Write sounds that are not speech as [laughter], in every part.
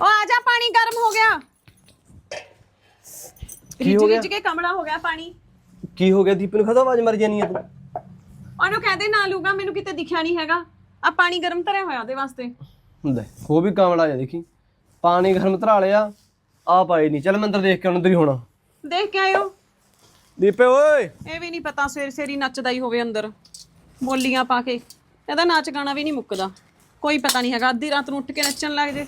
ਉਹ ਆ ਜਾ ਪਾਣੀ ਗਰਮ ਹੋ ਗਿਆ। ਕੀ ਹੋ ਗਿਆ? ਕੇ ਕਮਲਾ ਹੋ ਗਿਆ ਪਾਣੀ। ਕੀ ਹੋ ਗਿਆ? ਦੀਪ ਨੂੰ ਆਵਾਜ਼ ਮਰ ਜਾਨੀ ਆ ਤੂੰ? ਉਹਨੂੰ ਕਹਦੇ ਨਾ ਲੂਗਾ ਮੈਨੂੰ ਕਿਤੇ ਦਿਖਿਆ ਨਹੀਂ ਹੈਗਾ। ਆ ਪਾਣੀ ਗਰਮ ਧਰਿਆ ਹੋਇਆ ਉਹਦੇ ਵਾਸਤੇ। ਲੈ ਉਹ ਵੀ ਕਾਮਲਾ ਜਾ ਦੇਖੀ। ਪਾਣੀ ਗਰਮ ਧਰਾ ਲਿਆ ਆ ਪਾਈ ਨਹੀਂ ਚੱਲ ਮੈਂ ਅੰਦਰ ਦੇਖ ਕੇ ਅੰਦਰ ਹੀ ਹੋਣਾ। ਦੇਖ ਕੇ ਆਇਓ। ਦੀਪੇ ਓਏ! ਇਹ ਵੀ ਨਹੀਂ ਪਤਾ ਸਵੇਰ ਸਵੇਰੀ ਨੱਚਦਾ ਹੀ ਹੋਵੇ ਅੰਦਰ। ਬੋਲੀਆਂ ਪਾ ਕੇ। ਇਹਦਾ ਨਾਚ ਗਾਣਾ ਵੀ ਨਹੀਂ ਮੁੱਕਦਾ। ਕੋਈ ਪਤਾ ਨਹੀਂ ਹੈਗਾ ਅੱਧੀ ਰਾਤ ਨੂੰ ਉੱਠ ਕੇ ਨੱਚਣ ਲੱਗ ਜੇ।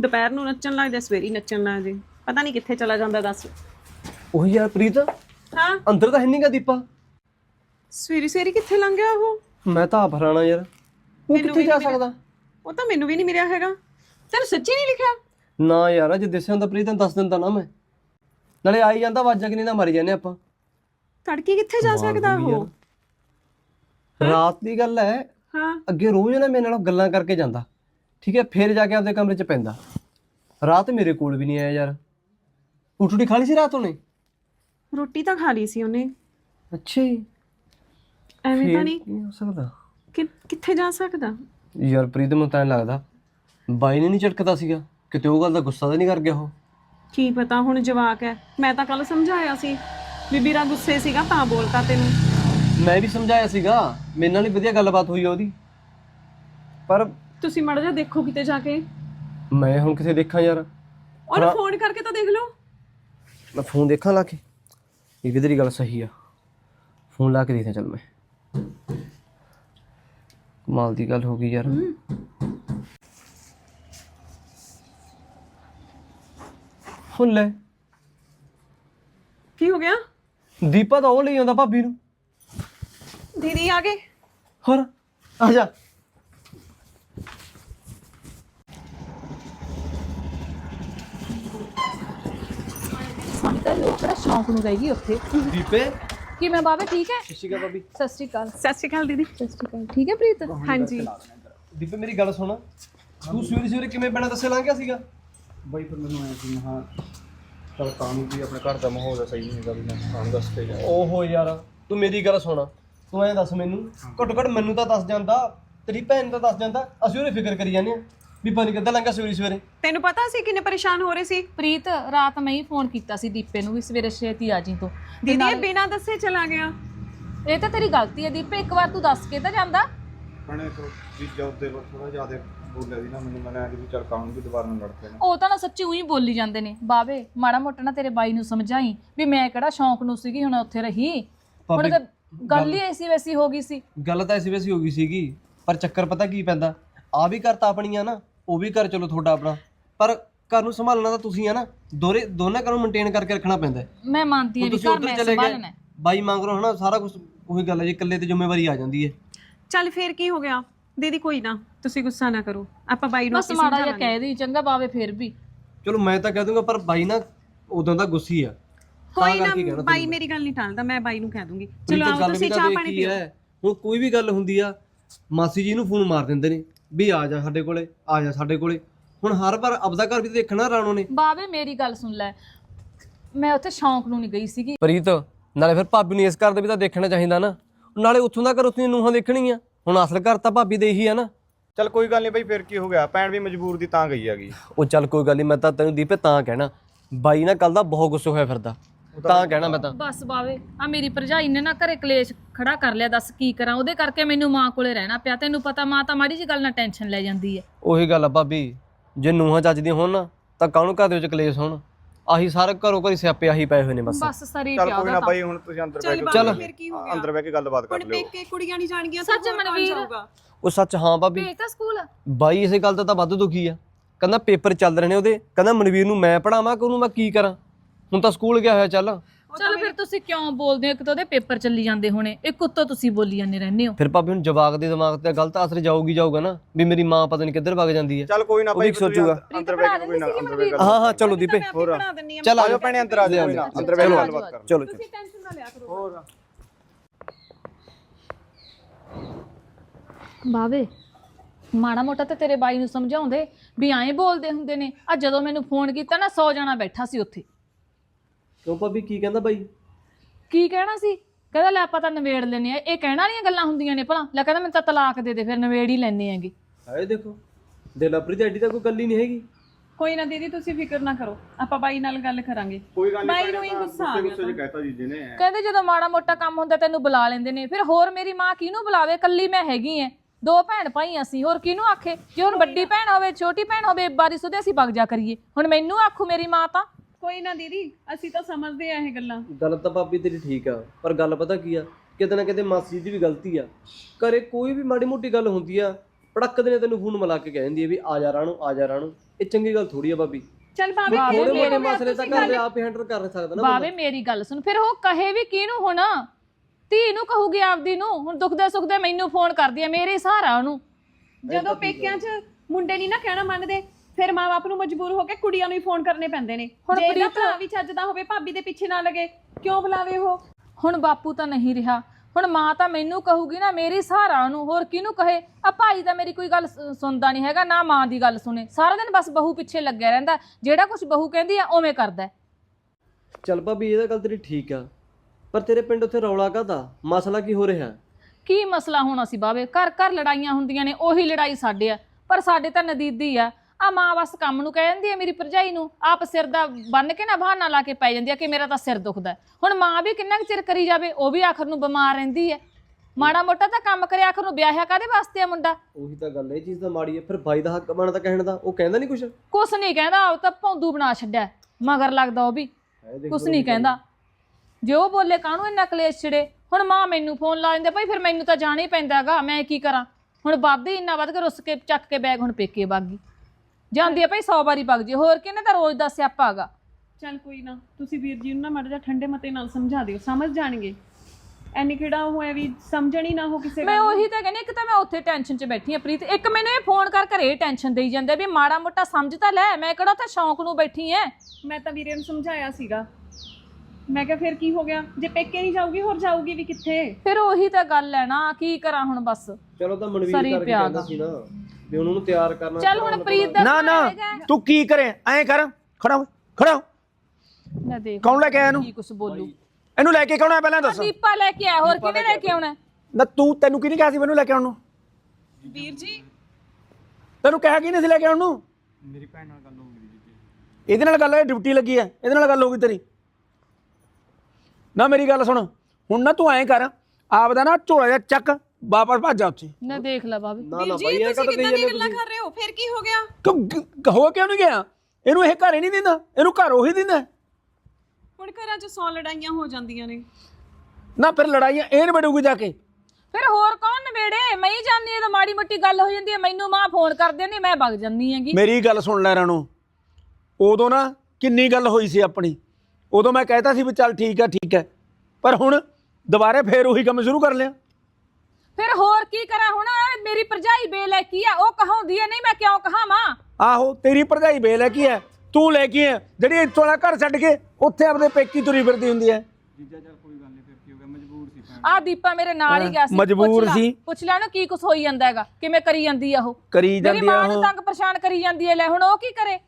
ਦੁਪਹਿਰ ਨੂੰ ਨੱਚਣ ਲੱਗ ਜੇ ਸਵੇਰੀ ਨੱਚਣ ਲੱਗ ਜੇ ਪਤਾ ਨਹੀਂ ਕਿੱਥੇ ਚਲਾ ਜਾਂਦਾ ਦੱਸ। ਉਹੀ ਯਾਰ ਪ੍ਰੀਤ। ਹਾਂ। ਅੰਦਰ ਤਾਂ ਹੈ ਨਹੀਂਗਾ ਦੀਪਾ। ਸਵੇਰੀ ਸਵੇਰੀ ਕਿੱਥੇ ਲੰਘ ਗਿਆ ਉਹ? ਮੈਂ ਤਾਂ ਆਪ ਯਾਰ। ਉਹ ਮੈਨੂੰ ਕਿੱਥੇ ਵੀ ਜਾ ਨਹੀਂ ਸਕਦਾ? ਉਹ ਤਾਂ ਮੈਨੂੰ ਵੀ ਨਹੀਂ ਮਿਲਿਆ ਹੈਗਾ। ਤੈਨੂੰ ਸੱਚੀ ਨਹੀਂ ਲਿਖਿਆ? ਨਾ ਯਾਰ ਜੇ ਦਿਸਿਆ ਹੁੰਦਾ ਪ੍ਰੀਤ ਨੂੰ ਦੱਸ ਦਿੰਦਾ ਨਾ ਮੈਂ। ਨਾਲੇ ਆਈ ਜਾਂਦਾ ਆਵਾਜ਼ਾਂ ਕਿ ਨਹੀਂ ਤਾਂ ਮਰ ਜਾਂਦੇ ਆਪਾਂ। ਤੜਕੇ ਕਿੱਥੇ ਜਾ ਸਕਦਾ ਉਹ? ਰਾਤ ਦੀ ਗੱਲ ਹੈ ਹਾਂ। ਅੱਗੇ ਰੋਜ਼ ਨਾ ਮੇਰੇ ਨਾਲ ਗੱਲਾਂ ਕਰਕੇ ਜਾਂਦਾ। ਠੀਕ ਹੈ ਫਿਰ ਜਾ ਕੇ ਆਪਦੇ ਕਮਰੇ 'ਚ ਪੈਂਦਾ। ਰਾਤ ਮੇਰੇ ਕੋਲ ਵੀ ਨਹੀਂ ਆਇਆ ਯਾਰ। ਉਠੜੀ ਖਾ ਲਈ ਸੀ ਰਾਤ ਉਹਨੇ? ਰੋਟੀ ਤਾਂ ਖਾ ਲਈ ਸੀ ਉਹਨੇ। ਅੱਛਾ ਜੀ। ਐਵੇਂ ਤਾਂ ਨਹੀਂ ਹੋ ਸਕਦਾ? ਕਿ ਕਿੱਥੇ ਜਾ ਸਕਦਾ? ਯਾਰ ਪ੍ਰੀਤ ਮੈਨੂੰ ਤਾਂ ਐਂ ਲੱਗਦਾ ਬਾਈ ਨੇ ਨਹੀਂ ਝਟਕਦਾ ਸੀਗਾ। ਕਿਤੇ ਉਹ ਗੱਲ ਦਾ ਗੁੱਸਾ ਤਾਂ ਨਹੀਂ ਕਰ ਗਿਆ ਉਹ? ਕੀ ਪਤਾ ਹੁਣ ਜਵਾਕ ਹੈ। ਮੈਂ ਤਾਂ ਕੱਲ ਸਮਝਾਇਆ ਸੀ। ਵੀਰਾ ਗੁੱਸੇ ਸੀਗਾ ਤਾਂ ਬੋਲਤਾ ਤੈਨੂੰ। ਮੈਂ ਵੀ ਸਮਝਾਇਆ ਸੀਗਾ। ਮੇਰੇ ਨਾਲ ਹੀ ਵਧੀਆ ਗੱਲਬਾਤ ਹੋਈ ਆ ਉਹਦੀ। ਪਰ ਤੁਸੀਂ ਮੜ ਜਾ ਦੇਖੋ ਕਿਤੇ ਜਾ ਕੇ। ਮੈਂ ਹੁਣ ਕਿਥੇ ਦੇਖਾਂ ਯਾਰ? ਉਹਨੂੰ ਫੋਨ ਕਰਕੇ ਤਾਂ ਦੇਖ ਲਓ। ਮੈਂ ਫੋਨ ਦੇਖਾਂ ਲਾ ਕੇ? ਇਹ ਵੀ ਤੇਰੀ ਗੱਲ ਸਹੀ ਆ। ਫੋਨ ਲਾ ਕੇ ਦੇਖਦਾ ਚੱਲ ਮੈਂ। ਕਮਾਲ ਦੀ ਗੱਲ ਹੋ ਗਈ ਯਾਰ। ਹੁਣ ਲੈ। ਕੀ ਹੋ ਗਿਆ? ਦੀਪਾ ਤਾਂ ਉਹ ਲਈ ਆਉਂਦਾ ਭਾਬੀ ਨੂੰ। ਦੀਦੀ ਆ ਗਏ। ਹੋਰ ਆ ਜਾ। ਤਾਂ ਲੋਕ ਬੜਾ ਸ਼ੌਂਕ ਨੂੰ ਰਹੇਗੀ ਉੱਥੇ। ਦੀਪੇ? ਕਿ ਮੈਂ ਬਾਬੇ ਠੀਕ ਹੈ? ਸ਼ਿਸ਼ਿਕਾ ਭਾਬੀ ਸਤਿ ਸ਼੍ਰੀ ਅਕਾਲ। ਸਤਿ ਸ਼੍ਰੀ ਅਕਾਲ ਦੀਦੀ। ਸਤਿ ਸ਼੍ਰੀ ਅਕਾਲ। ਠੀਕ ਹੈ ਪ੍ਰੀਤ? ਹਾਂਜੀ। ਦੀਪੇ ਮੇਰੀ ਗੱਲ ਸੁਣ। ਤੂੰ ਸਵੇਰੇ ਸਵੇਰੇ ਕਿਵੇਂ ਬਿਨਾਂ ਦੱਸੇ ਲੰਘ ਗਿਆ ਸੀਗਾ? ਬਈ ਫਿਰ ਮੈਨੂੰ ਐਂ ਸੀ ਮਹਾ ਚਲ ਕਾਨੂੰ ਵੀ ਆਪਣੇ ਘਰ ਦਾ ਮਾਹੌਲ ਆ, ਸਹੀ ਨਹੀਂ ਹੈਗਾ ਵੀ ਮੈਂ ਕਾਨੂੰ ਦੱਸ ਕੇ ਜਾ ਓਹੋ ਯਾਰ ਤੂੰ ਮੇਰੀ ਗੱਲ ਸੁਣ। ਤੂੰ ਐਂ ਦੱਸ ਮੈਨੂੰ ਘੱਟੋ ਘੱਟ ਮੈਨੂੰ ਤਾਂ ਦੱਸ ਜਾਂਦਾ ਤੇਰੀ ਭੈਣ ਨੂੰ ਤਾਂ ਦੱਸ ਜਾਂਦਾ ਅਸੀਂ ਉਹਨੇ ਫਿਕਰ ਕਰੀ ਜਾਂਦੇ ਆ ਵੀ ਪਾਣੀ ਕਿੱਦਾਂ ਲੰਘਾ ਸਵੇਰੇ ਸਵੇਰੇ। ਤੈਨੂੰ ਪਤਾ ਸੀ ਕਿੰਨੇ ਪਰੇਸ਼ਾਨ ਹੋ ਰਹੇ ਸੀ? ਪ੍ਰੀਤ ਰਾਤ ਮੈਂ ਹੀ ਫੋਨ ਕੀਤਾ ਸੀ ਦੀਪੇ ਨੂੰ ਵੀ ਸਵੇਰੇ ਛੇਤੀ ਆ ਜੀ ਤੂੰ। ਦੀਦੀ ਇਹ ਬਿਨਾਂ ਦੱਸੇ ਚਲਾ ਗਿਆ। ਇਹ ਤਾਂ ਤੇਰੀ ਗਲਤੀ ਹੈ ਦੀਪੇ ਇੱਕ ਵਾਰ ਤੂੰ ਦੱਸ ਕੇ ਤਾਂ ਜਾਂਦਾ। ਭੈਣੇ ਤੋਂ ਵੀ ਜਦ ਥੋੜਾ ਜ਼ਿਆਦਾ ਬੋਲਿਆ ਸੀ ਨਾ ਮੈਨੂੰ। ਮੈਂ ਐਂ ਵੀ ਚਲ ਕਾਨੂੰ ਵੀ ਦੁਬਾਰਾ ਨਾਲ ਲੜ ਪੈਣਾ ਉਹ ਤਾਂ ਨਾ ਸੱਚੀ ਉਹੀ ਬੋਲੀ ਜਾਂਦੇ ਨੇ। ਬਾਵੇ ਮਾੜਾ ਮੋਟਾ ਨਾ ਤੇਰੇ ਬਾਈ ਨੂੰ ਸਮਝਾਈ ਵੀ ਮੈਂ ਕਿਹੜਾ ਸ਼ੌਂਕ ਨੂੰ ਸੀਗੀ ਹੁਣ ਉੱਥੇ ਰਹੀ। ਹੁਣ ਤਾਂ ਗੱਲ ਹੀ ਐਸੀ ਵੈਸੀ ਹੋ ਗਈ ਸੀ। ਗੱਲ ਤਾਂ ਐਸੀ ਵੈਸੀ ਹੋ ਗਈ ਸੀਗੀ ਪਰ ਚੱਕਰ ਪਤਾ ਕੀ ਪੈਂਦਾ? ਆ ਵੀ ਘਰ ਤਾਂ ਆਪਣੀ ਆ ਨਾ। ਉਹ ਵੀ ਘਰ ਚਲੋ ਤੁਹਾਡਾ ਆਪਣਾ। ਪਰ ਘਰ ਨੂੰ ਸੰਭਾਲਣਾ ਤਾਂ ਤੁਸੀਂ ਆ ਨਾ। ਦੋਰੇ ਦੋਨਾਂ ਘਰ ਨੂੰ ਮੇਨਟੇਨ ਕਰਕੇ ਰੱਖਣਾ ਪੈਂਦਾ ਹੈ। ਮੈਂ ਮੰਨਦੀ ਹਾਂ ਹੁਣ ਵੀ ਤੁਸੀਂ ਘਰ ਉੱਧਰ ਮੈਂ ਚਲੇ ਸੰਭਾਲਣਾ ਗਏ ਹੈ। ਬਾਈ ਮੰਗ ਰੋ ਹਨਾ ਸਾਰਾ ਕੁਝ ਉਹੀ ਗੱਲ ਹੈ ਜੀ ਇਕੱਲੇ ਤੇ ਜ਼ਿੰਮੇਵਾਰੀ ਆ ਜਾਂਦੀ ਹੈ। ਚੱਲ ਫੇਰ ਕੀ ਹੋ ਗਿਆ? ਦੀਦੀ ਕੋਈ ਨਾ ਤੁਸੀਂ ਗੁੱਸਾ ਨਾ ਕਰੋ। ਆਪਾਂ ਬਾਈ ਨੂੰ ਬਸ ਆਪੇ ਮਾੜਾ ਜਿਹਾ ਸਮਝਾਵਾਂਗੇ। ਕਹਿ ਦੀ ਚੰਗਾ ਬਾਵੇ ਫਿਰ ਵੀ। ਚਲੋ ਮੈਂ ਤਾਂ ਕਹਿ ਦੂੰਗਾ ਪਰ ਬਾਈ ਨਾ ਉਦੋਂ ਦਾ ਗੁੱਸੀ ਆ। ਕੋਈ ਨਾ ਬਾਈ ਮੇਰੀ ਗੱਲ ਨਹੀਂ ਟਾਲਦਾ ਮੈਂ ਬਾਈ ਨੂੰ ਕਹਿ ਦੂੰਗੀ। ਚਲੋ ਆਓ ਤੁਸੀਂ ਚਾਹ ਪਾਣੀ ਪੀਓ। ਹੁਣ ਕੋਈ ਵੀ ਗੱਲ ਹੁੰਦੀ ਆ ਮਾਸੀ ਜੀ ਨੂੰ ਫੋਨ ਮਾਰ ਦਿੰਦੇ ਨੇ। ਵੀ ਆ ਜਾ ਸਾਡੇ ਕੋਲੇ ਆ ਜਾ ਸਾਡੇ ਕੋਲੇ। ਹੁਣ ਹਰ ਵਾਰ ਆਪਦਾ ਘਰ ਵੀ ਤਾਂ ਦੇਖਣਾ ਰਾਣੋ ਨੇ। ਬਾਵੇ ਮੇਰੀ ਗੱਲ ਸੁਣ ਲੈ। ਮੈਂ ਉੱਥੇ ਸ਼ੌਂਕ ਨੂੰ ਨਹੀਂ ਗਈ ਸੀਗੀ। ਪ੍ਰੀਤ ਨਾਲੇ ਫਿਰ ਭਾਬੀ ਨੂੰ ਇਸ ਘਰ ਦੇ ਵੀ ਤਾਂ ਦੇਖਣਾ ਚਾਹੀਦਾ ਨਾ। ਨਾਲੇ ਉੱਥੋਂ ਦਾ ਘਰ ਉੱਥੋਂ ਨੂੰਹਾਂ ਦੇਖਣੀਆਂ। ਹੁਣ ਅਸਲ ਘਰ ਤਾਂ ਭਾਬੀ ਦੇ ਹੀ ਆ ਨਾ। ਚਲ ਕੋਈ ਗੱਲ ਨਹੀਂ ਬਈ ਫਿਰ ਕੀ ਹੋ ਗਿਆ? ਭੈਣ ਵੀ ਮਜਬੂਰ ਦੀ ਤਾਂ ਗਈ ਹੈਗੀ। ਉਹ ਚੱਲ ਕੋਈ ਗੱਲ ਨਹੀਂ ਮੈਂ ਤਾਂ ਤੈਨੂੰ ਦੀਪੇ ਤਾਂ ਕਹਿਣਾ। ਬਾਈ ਨਾ ਕੱਲ ਦਾ ਬਹੁਤ ਗੁੱਸੇ ਹੋਇਆ ਫਿਰਦਾ। ਤਾਂ ਕਹਿਣਾ ਮੈਂ ਤਾਂ। ਬਸ ਬਾਵੇ ਆ ਮੇਰੀ ਭਰਜਾਈ ਨੇ ਨਾ ਘਰੇ ਕਲੇਸ਼ ਖੜਾ ਕਰ ਲਿਆ ਦੱਸ ਕੀ ਕਰਾਂ। ਉਹਦੇ ਕਰਕੇ ਮੈਨੂੰ ਮਾਂ ਕੋਲੇ ਰਹਿਣਾ ਪਿਆ। ਤੈਨੂੰ ਪਤਾ ਮਾਂ ਤਾਂ ਮਾੜੀ ਜੀ ਗੱਲ ਨਾਲ ਟੈਨਸ਼ਨ ਲੈ ਜਾਂਦੀ ਹੈ। ਉਹੀ ਗੱਲ ਆ ਭਾਬੀ। ਜੇ ਨੂੰਹਾਂ ਚੱਜਦੀਆਂ ਹੋਣ ਨਾ ਤਾਂ ਕਾਹਨੂੰ ਘਰ ਦੇ ਵਿੱਚ ਕਲੇਸ਼ ਹੋਣ? ਆਹੀ ਸਾਰੇ ਘਰੋਂ ਘਰੀ ਸਿਆਪੇ ਆਹੀ ਪਏ ਹੋਏ ਨੇ ਬਸ। ਬਸ ਸਰੀ ਚਲ ਪਿਆ ਕੋਈ ਨਾ ਬਈ ਹੁਣ ਤੁਸੀਂ ਅੰਦਰ ਬਹਿ ਚੱਲ ਕੇ ਬਾਬਾ ਫਿਰ ਕੀ ਹੋ ਗਿਆ? ਅੰਦਰ ਬਹਿ ਕੇ ਗੱਲਬਾਤ ਕਰ ਹੁਣ ਲਿਓ। ਪੇਕੇ ਕੁੜੀਆਂ ਨਹੀਂ ਜਾਣਗੀਆਂ ਸੱਚ ਮਨਵੀਰ। ਉਹ ਸੱਚ ਹਾਂ ਭਾਬੀ। ਭੇਜ ਤਾਂ ਸਕੂਲ? ਬਾਈ ਇਸੇ ਗੱਲ ਦਾ ਤਾਂ ਵੱਧ ਦੁਖੀ ਆ। ਕਹਿੰਦਾ ਪੇਪਰ ਚੱਲ ਰਹੇ ਨੇ ਉਹਦੇ। ਕਹਿੰਦਾ ਮਨਵੀਰ ਨੂੰ ਮੈਂ ਪੜਾਵਾਂ ਕਿ ਉਹਨੂੰ ਮੈਂ ਕੀ ਕਰਾਂ? ਹੁਣ ਤਾਂ ਸਕੂਲ ਗਿਆ ਹੋਇਆ ਚੱਲ। ਚਲ ਫਿਰ ਤੁਸੀਂ ਕਿਉਂ ਬੋਲਦੇ ਹੋ? ਇੱਕ ਤਾਂ ਉਹਦੇ ਪੇਪਰ ਚੱਲੀ ਜਾਂਦੇ ਹੋਣੇ। ਇੱਕ ਉੱਤੋਂ ਤੁਸੀਂ ਬੋਲੀ ਜਾਂਦੇ ਰਹਿੰਦੇ ਹੋ। ਫਿਰ ਭਾਬੀ ਹੁਣ ਜਵਾਕ ਦੇ ਦਿਮਾਗ ਤੇ ਗਲਤ ਅਸਰ ਜਾਊਗੀ ਜਾਊਗਾ ਨਾ ਵੀ ਮੇਰੀ ਮਾਂ ਪਤਾ ਨਹੀਂ ਕਿੱਧਰ ਵਗ ਜਾਂਦੀ ਹੈ। ਚਲ ਕੋਈ ਨਾ ਉਹ ਵੀ ਸੋਚੂਗਾ। ਅੰਦਰ ਬਹਿ ਕੇ ਕੋਈ ਨਾ ਅੰਦਰ ਕੇ ਹਾਂ ਹਾਂ ਚਲੋ ਦੀਪੇ। ਹੋਰ। ਬਣਾ ਦਿੰਨੀ ਆ। ਚੱਲ ਆ ਆਜੋ ਭੈਣੇ ਅੰਦਰ ਆ ਜਾਓ ਕੋਈ ਨਾ ਅੰਦਰ ਬਹਿ ਕੇ ਗੱਲਬਾਤ ਕਰ। ਚਲੋ ਤੁਸੀਂ ਟੈਨਸ਼ਨ ਨਾ ਲਿਆ ਕਰੋ। ਹੋਰ। ਬਾਵੇ ਮਾੜਾ ਮੋਟਾ ਤੇ ਤੇਰੇ ਬਾਈ ਨੂੰ ਸਮਝਾਉਂਦੇ ਵੀ ਐਂ ਬੋਲਦੇ ਹੁੰਦੇ ਨੇ। ਆ ਜਦੋਂ ਮੈਨੂੰ ਫੋਨ ਕੀਤਾ ਨਾ 100 ਜਣਾ ਬੈਠਾ ਸੀ ਉੱਥੇ। ਕਿਉਂ ਭਾਬੀ ਕੀ ਕਹਿੰਦਾ ਬਾਈ? ਕੀ ਕਹਿਣਾ ਸੀ? ਕਹਿੰਦਾ ਲੈ ਆਪਾਂ ਤਾਂ ਨਵੇੜ ਲੈਨੇ ਆ ਇਹ ਕਹਿਣ ਵਾਲੀਆਂ ਗੱਲਾਂ ਹੁੰਦੀਆਂ ਨੇ ਭਲਾ। ਲੈ ਕਹਿੰਦਾ ਮੈਨੂੰ ਤਾਂ ਤਲਾਕ ਦੇ ਦੇ ਫਿਰ ਨਵੇੜ ਹੀ ਲੈਨੇ ਆਂਗੇ ਹਾਏ ਦੇਖੋ ਦਿਲਪ੍ਰੀਤ ਐਡੀ ਤਾਂ ਕੋਈ ਗੱਲ ਹੀ ਨਹੀਂ ਹੈਗੀ। ਕੋਈ ਨਾ ਦੀਦੀ ਤੁਸੀਂ ਫਿਕਰ ਨਾ ਕਰੋ। ਆਪਾਂ ਬਾਈ ਨਾਲ ਗੱਲ ਕਰਾਂਗੇ। ਕੋਈ ਗੱਲ ਬਾਈ ਨੂੰ ਹੀ ਗੁੱਸਾ ਆ ਗਿਆ ਗੁੱਸੇ ਚ ਕਹਿਤਾ ਜੀਜੇ ਨੇ। ਕਹਿੰਦੇ ਜਦੋਂ ਮਾੜਾ ਮੋਟਾ ਕੰਮ ਹੁੰਦਾ ਤੈਨੂੰ ਬੁਲਾ ਲੈਂਦੇ ਨੇ। ਫਿਰ ਹੋਰ ਮੇਰੀ ਮਾਂ ਕਿਹਨੂੰ ਬੁਲਾਵੇ? ਕੱਲੀ ਮੈਂ ਹੈਗੀ ਐ। ਦੋ ਭੈਣ ਭਾਈ ਅਸੀਂ ਹੋਰ ਕਿਹਨੂੰ ਆਖੇ? ਜੇ ਹੁਣ ਵੱਡੀ ਭੈਣ ਹੋਵੇ ਛੋਟੀ ਭੈਣ ਹੋਵੇ ਬਾਰਿਸ਼ ਉਹਦੇ ਅਸੀਂ ਵਗ ਜਾ ਕਰੀਏ। ਹੁਣ ਮੈਨੂੰ ਆਖੂ ਮੇਰੀ ਮਾਂ ਤਾਂ। ਕੋਈ ਨਾ ਦੀਦੀ ਅਸੀਂ ਤਾਂ ਸਮਝਦੇ ਆ ਇਹ ਗੱਲਾਂ। ਗੱਲ ਤਾਂ ਭਾਬੀ ਤੇਰੀ ਠੀਕ ਆ ਪਰ ਗੱਲ ਪਤਾ ਕੀ ਆ? ਕਿਤੇ ਨਾ ਕਿਤੇ ਮਾਸੀ ਦੀ ਵੀ ਗਲਤੀ ਆ। ਘਰੇ ਕੋਈ ਵੀ ਮਾੜੀ ਮੋਟੀ ਗੱਲ ਹੁੰਦੀ ਆ ਪੜਕ ਦੇ ਨੇ ਤੈਨੂੰ ਫੋਨ ਮਿਲਾ ਕੇ ਕਹਿ ਦਿੰਦੀ ਆ ਵੀ ਆ ਜਾ ਰਾਣੂ ਆ ਜਾ ਰਾਣੂ। ਇਹ ਚੰਗੀ ਗੱਲ ਥੋੜੀ ਆ ਭਾਬੀ। ਚੱਲ ਭਾਵੇਂ ਬਾਵੇ ਥੋੜੇ ਮੇਰੇ ਮੋਟੇ ਮਸਲੇ ਤਾਂ ਘਰ ਦੇ ਆਪ ਹੈਂਡਲ ਕਰ ਸਕਦਾ ਨਾ ਬਾਵੇ ਮੇਰੀ ਗੱਲ ਸੁਣ ਫਿਰ ਉਹ ਕਹੇ ਵੀ ਕਿਹਨੂੰ ਹੁਣ? ਧੀ ਨੂੰ ਕਹੂਗੀ ਆਪਦੀ ਨੂੰ ਹੁਣ ਦੁਖਦੇ ਸੁਖਦੇ ਮੈਨੂੰ ਫੋਨ ਕਰਦੀ ਐ ਮੇਰੇ ਸਹਾਰਾ ਉਹਨੂੰ ਜਦੋਂ ਪੇਕਿਆਂ 'ਚ ਮੁੰਡੇ ਨਹੀਂ ਨਾ ਕਹਿਣਾ ਮੰਨਦੇ ਫਿਰ ਮਾਪੇ ਨੂੰ ਮਜਬੂਰ ਹੋ ਕੇ ਕੁੜੀਆਂ ਨੂੰ ਹੀ ਫੋਨ ਕਰਨੇ ਪੈਂਦੇ ਨੇ। ਹੁਣ ਜੇ ਇਹਦਾ ਪ੍ਰੀਤ- ਭਰਾ ਵੀ ਚੱਜਦਾ ਹੋਵੇ ਭਾਬੀ ਦੇ ਪਿੱਛੇ ਨਾ ਲੱਗੇ ਕਿਉਂ ਬੁਲਾਵੇ ਉਹ? ਹੁਣ ਬਾਪੂ ਤਾਂ ਨਹੀਂ ਰਿਹਾ। ਹੁਣ ਮਾਂ ਤਾਂ ਮੈਨੂੰ ਕਹੂਗੀ ਨਾ ਮੇਰੀ ਸਹਾਰਾ ਉਹਨੂੰ ਹੋਰ ਕਿਹਨੂੰ ਕਹੇ? ਆ ਭਾਈ ਤਾਂ ਮੇਰੀ ਕੋਈ ਗੱਲ ਸੁ- ਸੁਣਦਾ ਨਹੀਂ ਹੈਗਾ ਨਾ ਮਾਂ ਦੀ ਗੱਲ ਸੁਣੇ। ਸਾਰਾ ਦਿਨ ਬਸ ਬਹੂ ਪਿੱਛੇ ਲੱਗਿਆ ਰਹਿੰਦਾ। ਜਿਹੜਾ ਕੁਝ ਬਹੂ ਕਹਿੰਦੀ ਆ ਉਵੇਂ ਕਰਦਾ। ਹੈ। ਚੱਲ ਭਾਬੀ ਇਹਦਾ ਗੱਲ ਤੇਰੀ ਠੀਕ ਆ। ਪਰ ਤੇਰੇ ਪਿੰਡ ਉੱਥੇ ਰੌਲਾ ਕਾਹਦਾ? ਮਸਲਾ ਕੀ ਹੋ ਰਿਹਾ? ਕੀ ਮਸਲਾ ਹੋਣਾ ਸੀ ਬਾਵੇ? ਘਰ ਘਰ ਲੜਾਈਆਂ ਹੁੰਦੀਆਂ ਨੇ ਉਹੀ ਲੜਾਈ ਸਾਡੇ ਆ। ਪਰ ਸਾਡੇ ਤਾਂ ਨਦੀਦੀ ਆ। ਆ ਮਾਂ ਬਸ ਕੰਮ ਨੂੰ ਕਹਿ ਜਾਂਦੀ ਆ ਮੇਰੀ ਭਰਜਾਈ ਨੂੰ। ਆਪ ਸਿਰ ਦਾ ਬੰਨ ਕੇ ਨਾ ਬਹਾਨਾ ਲਾ ਕੇ ਪੈ ਜਾਂਦੀ ਆ ਕਿ ਮੇਰਾ ਤਾਂ ਸਿਰ ਦੁਖਦਾ ਹੈ। ਹੁਣ ਮਾਂ ਵੀ ਕਿੰਨਾ ਕੁ ਚਿਰ ਕਰੀ ਜਾਵੇ ਉਹ ਵੀ ਆਖਰ ਨੂੰ ਬਿਮਾਰ ਰਹਿੰਦੀ ਹੈ। ਮਾੜਾ ਮੋਟਾ ਤਾਂ ਕੰਮ ਕਰੇ ਆਖਰ ਨੂੰ ਵਿਆਹਿਆ ਕਾਦੇ ਵਾਸਤੇ ਆ ਮੁੰਡਾ? ਉਹੀ ਤਾਂ ਗੱਲ ਹੈ, ਇਹ ਚੀਜ਼ ਤਾਂ ਮਾੜੀ ਹੈ। ਫਿਰ ਭਾਈ ਦਾ ਹੱਕ ਬਣਦਾ ਕਹਿਣ ਦਾ ਉਹ ਕਹਿੰਦਾ ਨਹੀਂ ਕੁਛ? ਕੁਛ ਨਹੀਂ ਕਹਿੰਦਾ ਉਹ ਤਾਂ ਭੌਂਦੂ ਬਣਾ ਛੱਡਿਆ ਮਗਰ ਲੱਗਦਾ ਉਹ ਵੀ। ਕੁਛ ਨਹੀਂ ਕਹਿੰਦਾ। ਜੇ ਉਹ ਬੋਲੇ ਕਾਹਨੂੰ ਇੰਨਾ ਕਲੇਸ਼ ਛਿੜੇ? ਹੁਣ ਮਾਂ ਮੈਨੂੰ ਫੋਨ ਲਾ ਦਿੰਦੇ ਭਾਈ ਫਿਰ ਮੈਨੂੰ ਤਾਂ ਜਾਣਾ ਹੀ ਪੈਂਦਾ ਹੈਗਾ ਮੈਂ ਕੀ ਕਰਾਂ? ਹੁਣ ਵੱਧ ਹੀ ਇੰਨਾ ਵੱਧ ਕੇ ਰੁੱਸ ਕੇ ਚੱਕ ਕੇ ਬੈਗ ਹੁਣ ਪੇਕੇ ਬਾਗੀ ਜਾਂਦੀ ਆ ਭਾਈ 100 ਵਾਰੀ ਵਗ ਜੇ ਹੋਰ ਕਿਹਨੇ ਤਾਂ ਰੋਜ਼ ਦਾ ਸਿਆਪਾ ਹੈਗਾ? ਚੱਲ ਕੋਈ ਨਾ ਤੁਸੀਂ ਵੀਰ ਜੀ ਨੂੰ ਨਾ ਮਾੜਾ ਜਿਹਾ ਠੰਡੇ ਮਤੇ ਨਾਲ ਸਮਝਾ ਦਿਓ ਸਮਝ ਜਾਣਗੇ। ਐਨੀ ਕਿਹੜਾ ਉਹ ਵੀ ਸਮਝਣ ਹੀ ਨਾ ਹੋ ਕਿਸੇ ਮੈਂ ਗੱਲ ਨੂੰ। ਉਹੀ ਤਾਂ ਕਹਿੰਦੀ ਇੱਕ ਤਾਂ ਮੈਂ ਉੱਥੇ ਟੈਨਸ਼ਨ 'ਚ ਬੈਠੀ ਆ ਪ੍ਰੀਤ ਇੱਕ ਮੈਨੂੰ ਇਹ ਫੋਨ ਕਰ ਘਰੇ ਟੈਨਸ਼ਨ ਦੇਈ ਜਾਂਦੇ ਵੀ ਮਾੜਾ ਮੋਟਾ ਸਮਝ ਤਾਂ ਲੈ ਮੈਂ ਕਿਹੜਾ ਤਾਂ ਸ਼ੌਂਕ ਨੂੰ ਬੈਠੀ ਐ? ਮੈਂ ਤਾਂ ਵੀਰੇ ਨੂੰ ਸਮਝਾਇਆ ਸੀਗਾ। ਮੈਂ ਕਿਹਾ ਫਿਰ ਕੀ ਹੋ ਗਿਆ? ਜੇ ਪੇਕੇ ਨਹੀਂ ਜਾਊਗੀ ਹੋਰ ਜਾਊਗੀ ਵੀ ਕਿੱਥੇ? ਫਿਰ ਉਹੀ ਤਾਂ ਗੱਲ ਹੈ ਨਾ ਕੀ ਕਰਾਂ ਹੁਣ ਬਸ? ਚਲੋ ਤਾਂ ਮਨਵੀਰ ਸਰੀ ਕਰਕੇ ਪਿਆ ਕਹਿੰਦਾ ਸੀ ਨਾ। ਵੀ ਉਹਨਾਂ ਨੂੰ ਤਿਆਰ ਕਰਨਾ ਚੱਲ ਹੁਣ ਪ੍ਰੀਤ ਦਾ ਨਾ ਨਾ ਤੂੰ ਕੀ ਕਰੇ? ਐਂ ਕਰ ਖੜਾ ਹੋ, ਖੜਾ ਹੋ। ਨਾ ਦੇਖ ਕੌਣ ਲੈ ਕੇ ਆਇਆ ਇਹਨੂੰ? ਕੀ ਕੁਛ ਬੋਲੂ। ਇਹਨੂੰ ਲੈ ਕੇ ਕੌਣ ਆਇਆ ਪਹਿਲਾਂ ਦੱਸ। ਦੀਪਾ ਲੈ ਕੇ ਆਇਆ ਹੋਰ ਕਿਹਨੇ ਲੈ ਕੇ ਆਉਣਾ? ਨਾ ਤੂੰ ਤੈਨੂੰ ਕੀ ਨਹੀਂ ਕਿਹਾ ਸੀ ਮੈਨੂੰ ਲੈ ਕੇ ਆਉਣ ਨੂੰ? ਵੀਰ ਜੀ। ਤੈਨੂੰ ਕਿਹਾ ਕੀ ਨਹੀਂ ਸੀ ਲੈ ਕੇ ਆਉਣ ਨੂੰ? ਮੇਰੀ ਭੈਣ ਨਾਲ ਗੱਲ ਹੋ ਗਈ ਜੀ। ਇਹਦੇ ਨਾਲ ਗੱਲ ਹੈ ਡਿਊਟੀ ਲੱਗੀ ਹੈ। ਇਹਦੇ ਨਾਲ ਗੱਲ ਹੋ ਗਈ ਤੇਰੀ। ਨਾ ਮੇਰੀ ਗੱਲ ਸੁਣ। ਹੁਣ ਨਾ ਤੂੰ ਐਂ ਕਰ ਆਪਦਾ ਨਾ ਝੋਲਾ ਜਿਹਾ ਚੱਕ। ਵਾਪਸ ਭੱਜ ਜਾ ਉੱਥੇ। ਨਾ ਦੇਖ ਲੈ ਬਾਬੇ। ਨਾ ਨਾ ਭਾਈ ਇਹ ਕਦੋਂ ਕਹੀ ਜਾਂਦੇ ਤੁਸੀਂ? ਕਰ ਰਹੇ ਹੋ? ਫਿਰ ਕੀ ਹੋ ਗਿਆ? ਕਿਉਂ ਗ- ਹੋ ਕਿਉਂ ਨਹੀਂ ਗਿਆ? ਇਹਨੂੰ ਇਹ ਘਰੇ ਨਹੀਂ ਦਿੰਦਾ ਇਹਨੂੰ ਘਰ ਉਹੀ ਦਿੰਦਾ। ਹੁਣ ਘਰਾਂ 'ਚ 100 ਲੜਾਈਆਂ ਹੋ ਜਾਂਦੀਆਂ ਨੇ। ਨਾ ਫਿਰ ਲੜਾਈਆਂ ਇਹ ਨਿਬੜੂਗੀ ਜਾ ਕੇ। ਫਿਰ ਹੋਰ ਕੌਣ ਨਵੇੜੇ? ਮੈਂ ਹੀ ਜਾਣੀ ਤਾਂ ਮਾੜੀ ਮੋਟੀ ਗੱਲ ਹੋ ਜਾਂਦੀ ਹੈ। ਮੈਨੂੰ ਮਾਂ ਫੋਨ ਕਰ ਦਿੰਦੀ ਮੈਂ ਵਗ ਜਾਂਦੀ ਹੈਗੀ। ਮੇਰੀ ਗੱਲ ਸੁਣ ਲੈ ਰਾਣੋ। ਉਦੋਂ ਨਾ ਕਿੰਨੀ ਗੱਲ ਹੋਈ ਸੀ ਆਪਣੀ। ਉਦੋਂ ਮੈਂ ਕਹਿਤਾ ਸੀ ਵੀ ਚੱਲ ਠੀਕ ਹੈ ਠੀਕ ਹੈ। ਪਰ ਹੁਣ ਦੁਬਾਰੇ ਫੇਰ ਉਹੀ ਕੰਮ ਸ਼ੁਰੂ ਕਰ ਲਿਆ। ਫਿਰ ਹੋਰ ਕੀ ਕਰਾਂ ਹੁਣ? ਮੇਰੀ ਭਰਜਾਈ ਬੇਲੈਕੀ ਆ? ਉਹ ਕਹਾਉਂਦੀ ਹੈ ਨਹੀਂ ਮੈਂ ਕਿਉਂ ਕਹਾਵਾਂ ਆਹੋ ਤੇਰੀ ਭਰਜਾਈ ਬੇਲ ਹੈ ਕੀ ਹੈ? ਤੂੰ ਲੈ ਕੇ ਹੈ ਜਿਹੜੀ ਇੱਥੋਂ ਦਾ ਘਰ ਛੱਡ ਕੇ ਉੱਥੇ ਆਪਣੇ ਪੇਕੀ ਤੁਰੀ ਫਿਰਦੀ ਹੁੰਦੀ ਹੈ। ਜੀਜਾ ਚੱਲ ਕੋਈ ਗੱਲ ਨਹੀਂ ਫਿਰ ਕੀ ਹੋ ਗਿਆ? ਮਜਬੂਰ ਸੀ ਭੈਣ। ਆ ਦੀਪਾ ਮੇਰੇ ਨਾਲ ਹੀ ਗਿਆ ਸੀ ਮਜਬੂਰ ਪੁੱਛ ਲਾ- ਸੀ। ਪੁੱਛ ਲੈ ਉਹਨੂੰ ਕੀ ਕੁਛ ਹੋਈ ਜਾਂਦਾ ਹੈਗਾ ਕਿਵੇਂ ਕਰੀ ਜਾਂਦੀ ਆ ਉਹ। ਕਰੀ ਮੇਰੀ ਜਾਂਦੀ ਆ ਮਾਂ ਨੂੰ ਉਹ। ਤੰਗ ਪਰੇਸ਼ਾਨ ਕਰੀ ਜਾਂਦੀ ਹੈ ਲੈ ਹੁਣ ਉਹ ਕੀ ਕਰੇ?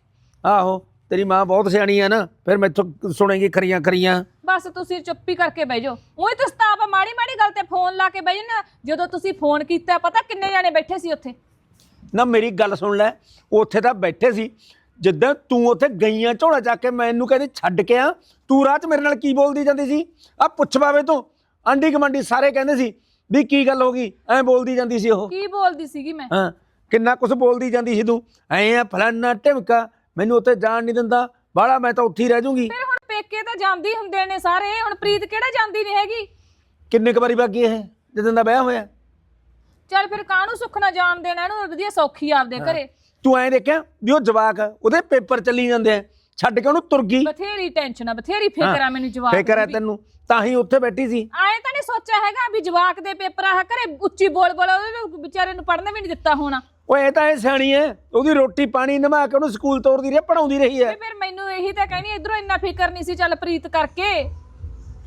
ਆਹੋ ਤੇਰੀ ਮਾਂ ਬਹੁਤ ਸਿਆਣੀ ਆ ਨਾ ਫਿਰ ਮੈਥੋਂ ਸੁਣੇਗੀ ਖਰੀਆਂ ਖਰੀਆਂ ਬਸ ਤੁਸੀਂ ਚੁੱਪੀ ਕਰਕੇ ਬਹਿ ਜਾਓ। ਉਹੀ ਤਾਂ ਆਪ ਮਾੜੀ ਮਾੜੀ ਗੱਲ ਲਾ ਕੇ ਬਹਿ ਹੋ। ਜਦੋਂ ਤੁਸੀਂ ਫੋਨ ਕੀਤਾ ਪਤਾ ਕਿੰਨੇ ਜਾਣੇ ਬੈਠੇ ਸੀ ਉੱਥੇ? ਨਾ ਮੇਰੀ ਗੱਲ ਸੁਣ ਲੈ ਉੱਥੇ ਤਾਂ ਬੈਠੇ ਸੀ। ਜਿੱਦਾਂ ਤੂੰ ਉੱਥੇ ਗਈਆਂ ਝੋਲਾ ਚੱਕ ਕੇ ਮੈਨੂੰ ਕਹਿੰਦੀ ਛੱਡ ਕੇ ਆ। ਤੂੰ ਰਾਹ 'ਚ ਮੇਰੇ ਨਾਲ ਕੀ ਬੋਲਦੀ ਜਾਂਦੀ ਸੀ? ਆ ਪੁੱਛ ਪਾਵੇ ਤੂੰ। ਆਂਢੀ ਕਮਾਂਡੀ ਸਾਰੇ ਕਹਿੰਦੇ ਸੀ ਵੀ ਕੀ ਗੱਲ ਹੋ ਗਈ? ਐਂ ਬੋਲਦੀ ਜਾਂਦੀ ਸੀ ਉਹ। ਕੀ ਬੋਲਦੀ ਸੀਗੀ ਮੈਂ? ਹਾਂ ਕਿੰਨਾ ਕੁਝ ਬੋਲਦੀ ਜਾਂਦੀ ਸੀ ਤੂੰ। ਐਂ ਆ ਫਲਾਨਾ ਢਿਮਕਾ ਮੈਨੂੰ ਉੱਥੇ ਜਾਣ ਨਹੀਂ ਦਿੰਦਾ। ਬਾਹਲਾ ਮੈਂ ਤਾਂ ਉੱਥੇ ਹੀ ਰਹਿ ਜਾਊਂਗੀ। ਫਿਰ ਹੁਣ ਪੇਕੇ ਤਾਂ ਜਾਂਦੀ ਹੁੰਦੇ ਨੇ ਸਾਰੇ। ਹੁਣ ਪ੍ਰੀਤ ਕਿਹੜਾ ਜਾਂਦੀ ਨਹੀਂ ਹੈਗੀ? ਕਿੰਨੇ ਕੁ ਵਾਰੀ ਬਾਕੀ ਇਹ? ਜਦੋਂ ਦਾ ਵਿਆਹ ਹੋਇਆ। ਚੱਲ ਫਿਰ ਕਾਹਨੂੰ ਸੁੱਖ ਨਾ ਜਾਣ ਦੇਣਾ ਇਹਨੂੰ ਵਧੀਆ ਸੌਖੀ ਆਪਦੇ ਘਰੇ। ਤੂੰ ਐਂ ਦੇਖਿਆ ਵੀ ਉਹ ਜਵਾਕ ਆ, ਉਹਦੇ ਪੇਪਰ ਚੱਲੀ ਜਾਂਦੇ ਆ ਛੱਡ ਕੇ ਉਹਨੂੰ ਤੁਰ ਗਈ। ਬਥੇਰੀ ਟੈਨਸ਼ਨ ਆ ਬਥੇਰੀ ਫਿਕਰ ਆ ਮੈਨੂੰ ਜਵਾਬ ਫਿਕਰ ਹੈ ਤੈਨੂੰ ਤਾਂ ਹੀ ਉੱਥੇ ਬੈਠੀ ਸੀ। ਆਏ ਤਾਂ ਨਹੀਂ ਸੋਚਿਆ ਹੈਗਾ ਵੀ ਜਵਾਕ ਦੇ ਪੇਪਰ ਆ ਘਰੇ ਉੱਚੀ ਬੋਲ ਬੋਲ ਉਹਦੇ ਵਿਚਾਰੇ ਨੂੰ ਪੜ੍ਹਨ ਵੀ ਨਹੀਂ ਦਿੱਤਾ ਹੋਣਾ। ਓਏ ਇਹ ਤਾਂ ਇਹ ਸਿਆਣੀ ਐ ਉਹਦੀ ਰੋਟੀ ਪਾਣੀ ਨਿਭਾ ਕੇ ਉਹਨੂੰ ਸਕੂਲ ਤੋਰਦੀ ਰਹੀ ਪੜਾਉਂਦੀ ਰਹੀ ਐ। ਤੇ ਫਿਰ ਮੈਨੂੰ ਇਹੀ ਤਾਂ ਕਹਿਣੀ ਇਧਰੋਂ ਇੰਨਾ ਫਿਕਰ ਨਹੀਂ ਸੀ ਚੱਲ ਪ੍ਰੀਤ ਕਰਕੇ।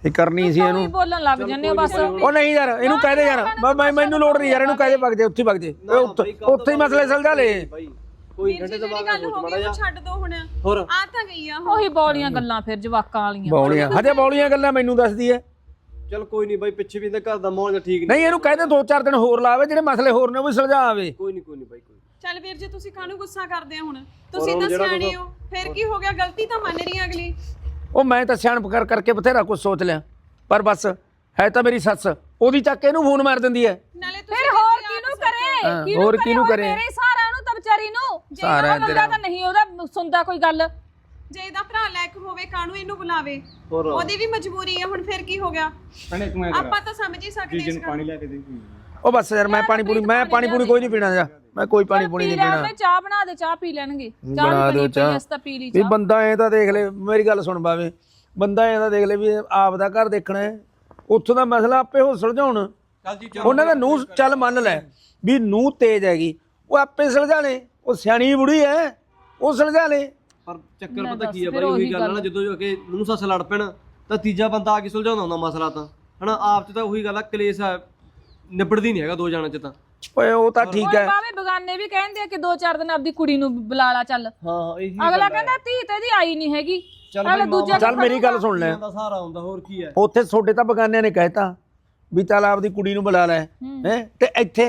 ਇਹ ਕਰਨੀ ਸੀ ਇਹਨੂੰ। ਬੋਲਣ ਲੱਗ ਜੰਨੇ ਬਸ। ਉਹ ਨਹੀਂ ਯਾਰ ਇਹਨੂੰ ਕਹਿ ਦੇ ਯਾਰ। ਮੈਂ- ਮੈਂ ਮੈਨੂੰ ਲੋੜ ਨਹੀਂ ਯਾਰ ਇਹਨੂੰ ਕਹਿ ਦੇ ਵਗ ਜੇ ਉੱਥੇ ਵਗ ਜੇ ਇਹ ਉੱਥੇ ਉੱਥੇ ਹੀ ਮਸਲੇ ਸੁਲਝਾ ਲੈ। ਭਾਈ ਕੋਈ ਘੰਟੇ ਤੋਂ ਬਾਅਦ ਗੱਲ ਸੋਚ ਹੋ ਮਾੜਾ ਗਈ ਜਿਹਾ ਉਹ ਛੱਡ ਦੋ ਹੁਣ। ਹੋਰ। ਆ ਤਾਂ ਗਈ ਆ ਉਹ। ਉਹੀ ਬੌਲੀਆਂ ਗੱਲਾਂ ਫਿਰ ਜਵਾਕਾਂ ਵਾਲੀਆਂ। ਬੌਲੀਆਂ। ਹਜੇ ਬੌਲੀਆਂ ਗੱਲਾਂ ਮੈਨੂੰ ਦੱਸਦੀ ਐ। ਚਲ ਕੋਈ ਨਹੀਂ ਬਾਈ ਪਿੱਛੇ ਵੀ ਇਹਦੇ ਘਰ ਦਾ ਮਾਹੌਲ ਤਾਂ ਠੀਕ ਨਹੀਂ। ਨਹੀਂ ਇਹਨੂੰ ਕਹਿ ਦੇ ਦੋ ਚਾਰ ਦਿਨ ਹੋਰ ਲਾਵੇ ਜਿਹੜੇ ਮਸਲੇ ਹੋਰ ਨੇ ਉਹ ਵੀ ਸੁਲਝਾ ਆਵੇ। ਕੋਈ ਨਹੀਂ ਕੋਈ ਨਹੀਂ ਬਾਈ ਕੋਈ ਚੱਲ ਵੀਰ ਜੀ ਤੁਸੀਂ ਕਾਹਨੂੰ ਗੁੱਸਾ ਕਰਦੇ ਹੋ ਹੁਣ? ਤੁਸੀਂ ਤਾਂ ਸਿਆਣੇ ਹੋ। ਫਿਰ ਕੀ ਹੋ ਗਿਆ? ਗਲਤੀ ਤਾਂ ਮੰਨ ਰਹੀ ਅਗਲੀ। ਉਹ ਮੈਂ ਤਾਂ ਸਿਆਣਪ ਕਰ ਕਰਕੇ ਬਥੇਰਾ ਕੁਝ ਸੋਚ ਲਿਆ। ਪਰ ਬਸ ਹੈ ਤਾਂ ਮੇਰੀ ਸੱਸ। ਉਹਦੀ ਚੱਕ ਇਹਨੂੰ ਫੋਨ ਮਾਰ ਦਿੰਦੀ ਹੈ। ਨਾਲੇ ਤੁਸੀਂ ਫਿਰ ਹੋਰ ਕਿਹਨੂੰ ਕਰੇ? ਹੋਰ ਕਿਹਨੂੰ ਕਰੇ? ਮੇਰੇ ਸਹਾਰਾ ਨੂੰ ਤਾਂ ਵਿਚਾਰੀ ਨੂੰ। ਜੇ ਉਹ ਬੰਦਾ ਤੇਰਾ। ਤਾਂ ਨਹੀਂ ਉਹਦਾ ਸੁਣਦਾ ਕੋਈ ਗੱਲ। ਜੇ ਇਹਦਾ ਭਰਾ ਲੈਕ ਹੋਵੇ ਕਾਹਨੂੰ ਇਹਨੂੰ ਬੁਲਾਵੇ? ਹੋਰ। ਉਹਦੀ ਵੀ ਮਜਬੂਰੀ ਹੈ ਹੁਣ ਫਿਰ ਕੀ ਹੋ ਗਿਆ? ਭੈਣੇ ਤੂੰ ਐ ਕਰ ਆਪਾਂ ਤਾਂ ਸਮਝ ਹੀ ਸਕਦੇ ਇਸ ਨੂੰ ਗੱਲ ਪਾਣੀ ਲੈ ਕੇ ਦੇ ਉਹ ਬਸ ਯਾਰ ਮੈਂ ਪਾਣੀ ਪੂਣੀ ਮੈਂ ਪਾਣੀ ਪੂਣੀ ਕੋਈ ਨਹੀਂ ਪੀਣਾ ਜਾ ਮੈਂ ਕੋਈ ਪਾਣੀ ਪੂਣੀ ਨਹੀਂ ਲੈ ਪੀਣਾ। ਮੈਂ ਚਾਹ ਬਣਾ ਦੇ ਚਾਹ ਪੀ ਲੈਣਗੇ। ਚਾਹ ਬਣਾ ਵੀ ਬਣੀ ਚਾਹ। ਅਸ ਤਾਂ ਪੀ ਲਈ ਵੀ ਚਾਹ। ਬੰਦਾ ਐ ਤਾਂ ਦੇਖ ਲੈ ਮੇਰੀ ਗੱਲ ਸੁਣ ਬਾਵੇ। ਬੰਦਾ ਐ ਤਾਂ ਦੇਖ ਲੈ ਵੀ ਆਪ ਦਾ ਘਰ ਦੇਖਣਾ ਹੈ ਉੱਥੋਂ ਦਾ ਮਸਲਾ ਆਪੇ ਹੋ ਸੁਲਝਾਉਣ। ਚੱਲ ਜੀ ਉਹਨਾਂ ਦਾ ਨੂੰ ਚੱਲ ਮੰਨ ਲੈ ਵੀ ਨੂੰ ਤੇਜ਼ ਹੈਗੀ। ਉਹ ਆਪੇ ਸੁਲਝਾ ਲੈ ਉਹ ਸਿਆਣੀ ਬੁੜੀ ਐ। ਉਹ ਸੁਲਝਾ ਲੈ ਪਰ ਚੱਕਰ ਪਤਾ ਕੀ ਆ ਫਿਰ ਬਾਈ ਉਹੀ ਗੱਲ ਨਾ। ਜਦੋਂ ਜੋ ਕਿ ਨੂੰ ਸੱਸ ਲੜ ਪੈਣ ਤਾਂ ਤੀਜਾ ਬੰਦਾ ਆ ਕੇ ਸੁਲਝਾਉਂਦਾ ਹੁੰਦਾ ਮਸਲਾ ਤਾਂ। ਹਨਾ ਆਪ ਚ ਤਾਂ ਉਹੀ ਗੱਲ ਆ ਕਲੇਸ਼ ਆ। ਨਿਬੜਦੀ ਨਹੀਂ ਹੈਗਾ ਦੋ ਜਾਣਾਂ ਚ ਤਾਂ। ਓਏ ਉਹ ਤਾਂ ਠੀਕ ਹੈ। ਬਾਵੇਂ ਬਗਾਨੇ ਵੀ ਕਹਿੰਦੇ ਆ ਕਿ ਦੋ ਚਾਰ ਦਿਨ ਆਪਦੀ ਕੁੜੀ ਨੂੰ ਬੁਲਾ ਲਾ ਚੱਲ। ਹਾਂ ਇਹੀ ਅਗਲਾ ਕਹਿੰਦਾ ਧੀ ਤੇ ਦੀ ਆਈ ਨਹੀਂ ਹੈਗੀ। ਚੱਲ ਅਗਲਾ ਬਈ ਦੂਜਾ ਚੱਲ ਮੇਰੀ ਗੱਲ ਸੁਣ ਲੈ। ਦਾ ਸਹਾਰਾ ਹੁੰਦਾ ਹੋਰ ਕੀ ਹੈ? ਉੱਥੇ ਛੋਟੇ ਤਾਂ ਬਗਾਨਿਆਂ ਨੇ ਕਹਿਤਾ ਵੀ ਚੱਲ ਆਪਦੀ ਕੁੜੀ ਨੂੰ ਬੁਲਾ ਲੈ ਹੈ। ਤੇ ਇੱਥੇ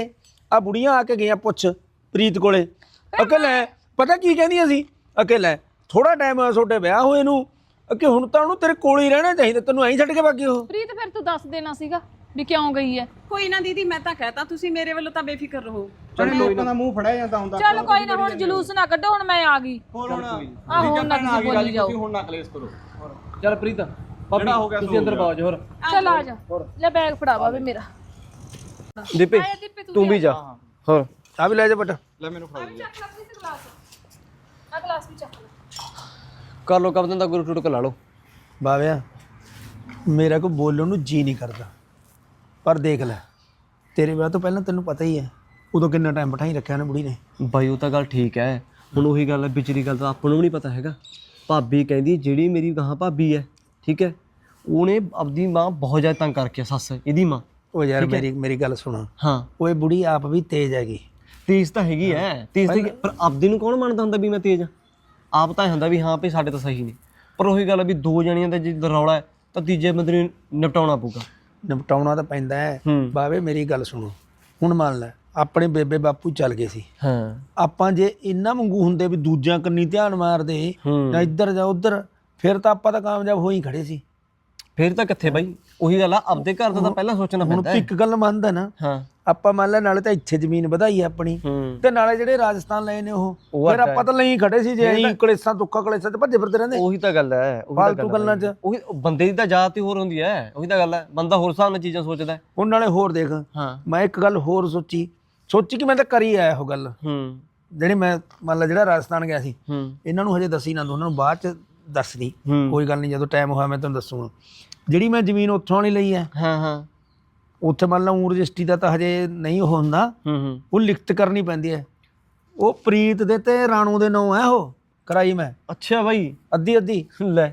ਆ ਬੁੜੀਆਂ ਆ ਕੇ ਗਈਆਂ ਪੁੱਛ ਪ੍ਰੀਤ ਕੋਲੇ। ਅਕੇ ਲੈ ਪਤਾ ਕੀ ਕਹਿੰਦੀਆਂ ਸੀ? ਅਕੇ ਲੈ ਥੋੜਾ ਟਾਈਮ ਹੋਇਆ ਛੋਟੇ ਵਿਆਹ ਹੋਏ ਨੂੰ ਅਕੇ ਹੁਣ ਤਾਂ ਉਹਨੂੰ ਤੇਰੇ ਕੋਲ ਹੀ ਰਹਿਣਾ ਚਾਹੀਦਾ ਤੈਨੂੰ ਐਂ ਛੱਡ ਕੇ ਬਾਕੀ ਉਹ। ਪ੍ਰੀਤ ਫਿਰ ਤੂੰ ਦੱਸ ਦੇਣਾ ਸੀਗਾ। ਵੀ ਕਿਉਂ ਗਈ ਹੈ ਕੋਈ ਨਾ ਦੀਦੀ ਮੈਂ ਤਾਂ ਕਹਤਾ ਤੁਸੀਂ ਮੇਰੇ ਵੱਲੋਂ ਤਾਂ ਬੇਫਿਕਰ ਰਹੋ। ਭੈਣੇ ਲੋਕਾਂ ਦਾ ਮੂੰਹ ਫੜਿਆ ਜਾਂਦਾ ਹੁੰਦਾ ਚੱਲ ਕੋਈ ਨਾ ਹੁਣ ਜਲੂਸ ਨਾ ਕੱਢੋ ਹੁਣ ਮੈਂ ਆ ਗਈ। ਹੋਰ ਹੁਣ ਆਹ ਹੁਣ ਨਾ ਤੁਸੀਂ ਬੋਲੀ ਜਾਓ। ਤੁਸੀਂ ਹੁਣ ਨਾ ਕਲੇਸ਼ ਕਰੋ। ਚੱਲ ਪ੍ਰੀਤ ਭਾਬੀ ਜਿਹੜਾ ਹੋ ਗਿਆ ਸੋ ਤੁਸੀਂ ਅੰਦਰ। ਬਾਜ ਹੋਰ। ਚੱਲ ਆ ਜਾ। ਲੈ ਬੈਗ ਫੜਾਵਾ ਵੇ ਮੇਰਾ। ਦੀਪੇ ਤੂੰ ਵੀ ਜਾ। ਹੋਰ ਆ ਵੀ ਲੈ ਜਾ ਬਟ। ਲੈ ਮੈਨੂੰ ਫੜਾ ਦੇ। ਚੱਕ ਲੈ ਪ੍ਰੀਤ ਗਲਾਸ। ਆ ਗਲਾਸ ਵੀ ਚੱਕ ਲੈ। ਕਰ ਲੋ ਕਬਦਨ ਦਾ ਗੁਰੂ ਟੁੱਟ ਲਾ ਲਓ। ਬਾਵਿਆ ਮੇਰਾ ਕੋ ਬੋਲਣ ਨੂੰ ਜੀ ਨਹੀਂ ਕਰਦਾ। ਪਰ ਦੇਖ ਲੈ ਤੇਰੇ ਵਿਆਹ ਤੋਂ ਪਹਿਲਾਂ ਤੈਨੂੰ ਪਤਾ ਹੀ ਹੈ ਉਦੋਂ ਕਿੰਨਾ ਟਾਈਮ ਬਿਠਾਈ ਰੱਖਿਆ ਨੇ ਬੁੜੀ ਨੇ। ਬਾਈ ਉਹ ਤਾਂ ਗੱਲ ਠੀਕ ਹੈ। ਹੁਣ ਉਹੀ ਗੱਲ ਹੈ ਵਿਚਲੀ ਗੱਲ ਤਾਂ ਆਪਾਂ ਨੂੰ ਵੀ ਨਹੀਂ ਪਤਾ ਹੈਗਾ। ਭਾਬੀ ਕਹਿੰਦੀ ਜਿਹੜੀ ਮੇਰੀ ਗਾਂ ਭਾਬੀ ਹੈ ਠੀਕ ਹੈ ਉਹਨੇ ਆਪਦੀ ਮਾਂ ਬਹੁਤ ਜ਼ਿਆਦਾ ਤੰਗ ਕਰਕੇ ਸੱਸ ਇਹਦੀ ਮਾਂ। ਉਹ ਯਾਰ ਮੇਰੀ ਮੇਰੀ ਗੱਲ ਸੁਣ। ਹਾਂ। ਓਏ ਬੁੜੀ ਆਪ ਵੀ ਤੇਜ਼ ਹੈਗੀ। ਤੇਜ਼ ਤਾਂ ਹੈਗੀ ਹੈ ਤੇਜ਼ ਦੀ ਪਰ ਆਪਦੀ ਨੂੰ ਕੌਣ ਮੰਨਦਾ ਹੁੰਦਾ ਵੀ ਮੈਂ ਤੇਜ਼ ਹਾਂ? ਆਪ ਤਾਂ ਹੁੰਦਾ ਵੀ ਹਾਂ ਭਈ ਸਾਡੇ ਤਾਂ ਸਹੀ ਨੇ। ਪਰ ਉਹੀ ਗੱਲ ਹੈ ਵੀ ਦੋ ਜਣੀਆਂ ਦਾ ਜੇ ਰੌਲਾ ਹੈ ਤਾਂ ਤੀਜੇ ਬੰਦੇ ਨੂੰ ਨਿਪਟਾਉਣਾ ਪਊਗਾ। ਨਿਪਟਾਉਣਾ ਤਾਂ ਪੈਂਦਾ ਹੈ। ਬਾਵੇ ਮੇਰੀ ਗੱਲ ਸੁਣੋ। ਹੁਣ ਮੰਨ ਲੈ ਆਪਣੇ ਬੇਬੇ ਬਾਪੂ ਚੱਲ ਗਏ ਸੀ। ਹਾਂ। ਆਪਾਂ ਜੇ ਇੰਨਾ ਵਾਂਗੂ ਹੁੰਦੇ ਵੀ ਦੂਜਿਆਂ ਕੰਨੀ ਧਿਆਨ ਮਾਰਦੇ ਜਾਂ ਇੱਧਰ ਜਾਂ ਉੱਧਰ ਫਿਰ ਤਾਂ ਆਪਾਂ ਤਾਂ ਕਾਮਯਾਬ ਹੋ ਹੀ ਖੜੇ ਸੀ। ਫਿਰ ਤਾਂ ਕਿੱਥੇ ਬਾਈ? ਉਹੀ ਗੱਲ ਆ ਆਪਦੇ ਘਰ ਦਾ ਤਾਂ ਪਹਿਲਾਂ ਸੋਚਣਾ ਹੁਣ ਪੈਂਦਾ ਤੂੰ ਹੈ। ਇੱਕ ਗੱਲ ਮੰਨਦਾ ਨਾ ਹਾਂ। ਆਪਾਂ ਮੰਨ ਲੈ ਨਾਲੇ ਤਾਂ ਇੱਥੇ ਜ਼ਮੀਨ ਵਧਾਈ ਹੈ ਆਪਣੀ। ਹੂੰ। ਤੇ ਨਾਲੇ ਜਿਹੜੇ ਰਾਜਸਥਾਨ ਲਏ ਨੇ ਉਹ ਉਹ ਫਿਰ ਅੱਡ ਆਪਾਂ ਤਾਂ ਲਈ ਖੜੇ ਸੀ ਜੇ ਅਸੀਂ ਕਲੇਸਾਂ ਤੁੱਕਾ ਕਲੇਸਾਂ ਚ ਭੱਜੇ ਫਿਰਦੇ ਰਹਿੰਦੇ। ਉਹੀ ਤਾਂ ਗੱਲ ਹੈ ਉਹੀ ਤਾਂ ਗੱਲ ਹੈ। ਗੱਲਾਂ ਬਾਈ। ਚ। ਉਹੀ ਉਹ ਬੰਦੇ ਦੀ ਤਾਂ ਜਾਤ ਹੀ ਹੋਰ ਹੁੰਦੀ ਹੈ ਉਹੀ ਤਾਂ ਗੱਲ ਹੈ। ਬੰਦਾ ਹੋਰ ਹਿਸਾਬ ਨਾਲ ਚੀਜ਼ਾਂ ਸੋਚਦਾ ਹੈ। ਹੁਣ ਨਾਲੇ ਹੋਰ ਦੇਖ ਹਾਂ। ਮੈਂ ਇੱਕ ਗੱਲ ਹੋਰ ਸੋਚੀ। ਸੋਚੀ ਕਿ ਮੈਂ ਤਾਂ ਕਰੀ ਆਇਆ ਉਹ ਗੱਲ। ਹੂੰ। ਜਿਹੜੀ ਮੈਂ ਮੰਨ ਲੈ ਜਿਹੜਾ ਰਾਜਸਥਾਨ ਗਿਆ ਸੀ। ਹੂੰ। ਇਹਨਾਂ ਨੂੰ ਹਜੇ ਦੱਸੀ ਨਾ ਉਹਨਾਂ ਨੂੰ ਬਾਅਦ ਚ ਦੱਸਦੀ। ਹੂੰ। ਕੋਈ ਗੱਲ ਨਹੀਂ ਜਦੋਂ ਟਾਈਮ ਹੋਇਆ ਮੈਂ ਤੁਹਾਨੂੰ ਦੱਸੂਗਾ। ਜਿਹੜੀ ਮੈਂ ਜ਼ਮੀਨ ਉੱਥੋਂ ਵਾਲੀ ਲਈ ਹੈ ਹਾਂ ਹਾਂ। ਉੱਥੇ ਮੰਨ ਲਾ ਊਂ ਰਜਿਸਟਰੀ ਦਾ ਤਾਂ ਹਜੇ ਨਹੀਂ ਉਹ ਹੁੰਦਾ। ਹੂੰ ਹੂੰ। ਉਹ ਲਿਖਤ ਕਰਨੀ ਪੈਂਦੀ ਹੈ। ਉਹ ਪ੍ਰੀਤ ਦੇ ਤੇ ਰਾਣੂ ਦੇ ਨਾਂ ਹੈ ਉਹ ਕਰਾਈ ਮੈਂ। ਅੱਛਾ ਬਾਈ। ਅੱਧੀ ਅੱਧੀ। ਲੈ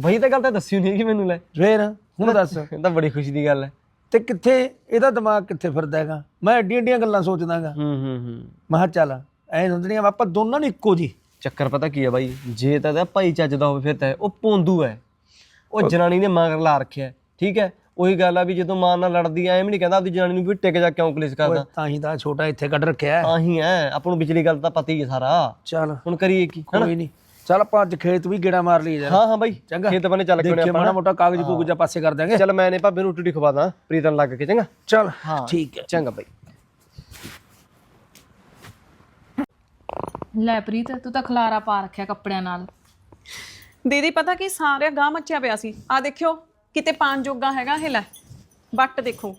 ਬਾਈ ਤਾਂ ਗੱਲ ਤਾਂ ਦੱਸੀ ਨਹੀਂ ਕਿ ਮੈਨੂੰ ਲੈ। ਫੇਰ ਹੁਣ ਦੱਸ। ਇਹ ਤਾਂ ਬੜੀ ਖੁਸ਼ੀ ਦੀ ਗੱਲ ਹੈ। ਤੇ ਕਿੱਥੇ ਇਹਦਾ ਦਿਮਾਗ ਕਿੱਥੇ ਫਿਰਦਾ ਹੈਗਾ? ਮੈਂ ਐਡੀਆਂ ਐਡੀਆਂ ਗੱਲਾਂ ਸੋਚਦਾਗਾ ਹੂੰ ਹੂੰ ਹੂੰ। ਮੈਂ ਕਿਹਾ ਚੱਲ ਐ ਹੁੰਦੀਆਂ ਆਪਾਂ ਦੋਨਾਂ ਨੂੰ ਇੱਕੋ ਜੀ ਚੱਕਰ ਪਤਾ ਕੀ ਹੈ ਬਾਈ? ਜੇ ਤਾਂ ਇਹਦਾ ਭਾਈ ਚੱਜਦਾ ਹੋਵੇ ਫਿਰ ਤਾਂ ਇਹ- ਉਹ ਪੋਂਦੂ ਹੈ। ਉਹ ਜਨਾਨੀ ਨੇ ਮਗਰ ਲਾ ਰੱਖਿਆ ਹੈ, ਠੀਕ ਹੈ? ਉਹੀ ਗੱਲ ਆ ਵੀ ਜਦੋਂ ਮਾਂ ਨਾਲ ਲੜਦੀ ਐ ਐਵੇਂ ਨਹੀਂ ਕਹਿੰਦਾ ਆਪਦੀ ਜਨਾਨੀ ਨੂੰ ਵੀ ਟਿਕ ਜਾ ਕਿਉਂ ਕਲੇਸ਼ ਕਰਦਾ? ਤਾਂ ਹੀ ਤਾਂ ਛੋਟਾ ਇੱਥੇ ਕੱਢ ਰੱਖਿਆ ਹੈ। ਆਹੀ ਹੈ ਆਪਾਂ ਨੂੰ ਵਿਚਲੀ ਗੱਲ ਤਾਂ ਪਤਾ ਹੀ ਹੈ ਸਾਰਾ। ਚੱਲ ਹੁਣ ਕਰੀਏ ਕੀ ਕੋਈ ਨਹੀਂ ਚੱਲ ਆਪਾਂ ਅੱਜ ਖੇਤ ਵੀ ਗੇੜਾ ਮਾਰ ਲਈ ਯਾਰ ਹਾਂ ਹਾਂ ਬਾਈ ਚੰਗਾ। ਖੇਤ ਬਣੇ ਚੱਲ ਕੇ ਆਪਾਂ ਮਾੜਾ। ਮੋਟਾ ਕਾਗਜ਼ ਕੂਗਜ਼ ਜਿਹਾ ਪਾਸੇ ਕਰ ਦਿਆਂਗੇ। ਚੱਲ ਮੈਂ ਨੇ ਭਾਬੇ ਨੂੰ ਰੋਟੀ ਖਵਾ ਦਾਂ ਪ੍ਰੀਤਨ ਲੱਗ ਕੇ ਚੰਗਾ? ਚੱਲ ਹਾਂ ਠੀਕ ਹੈ। ਚੰਗਾ ਬਾਈ। ਲੈ ਪ੍ਰੀਤ ਤੂੰ ਤਾਂ ਖਲਾਰਾ ਪਾ ਰੱਖਿਆ ਕੱਪੜਿਆਂ ਨਾਲ। ਦੀਦੀ ਪਤਾ ਕੀ? ਸਾਰੇ ਗਾਹ ਮੱਚਿਆ ਪਿਆ ਸੀ। ਆ ਦੇਖਿਓ ਕਿਤੇ ਪਾਣ ਜੋਗਾ ਹੈਗਾ ਇਹ ਲੈ। ਬੱਟ ਦੇਖੋ।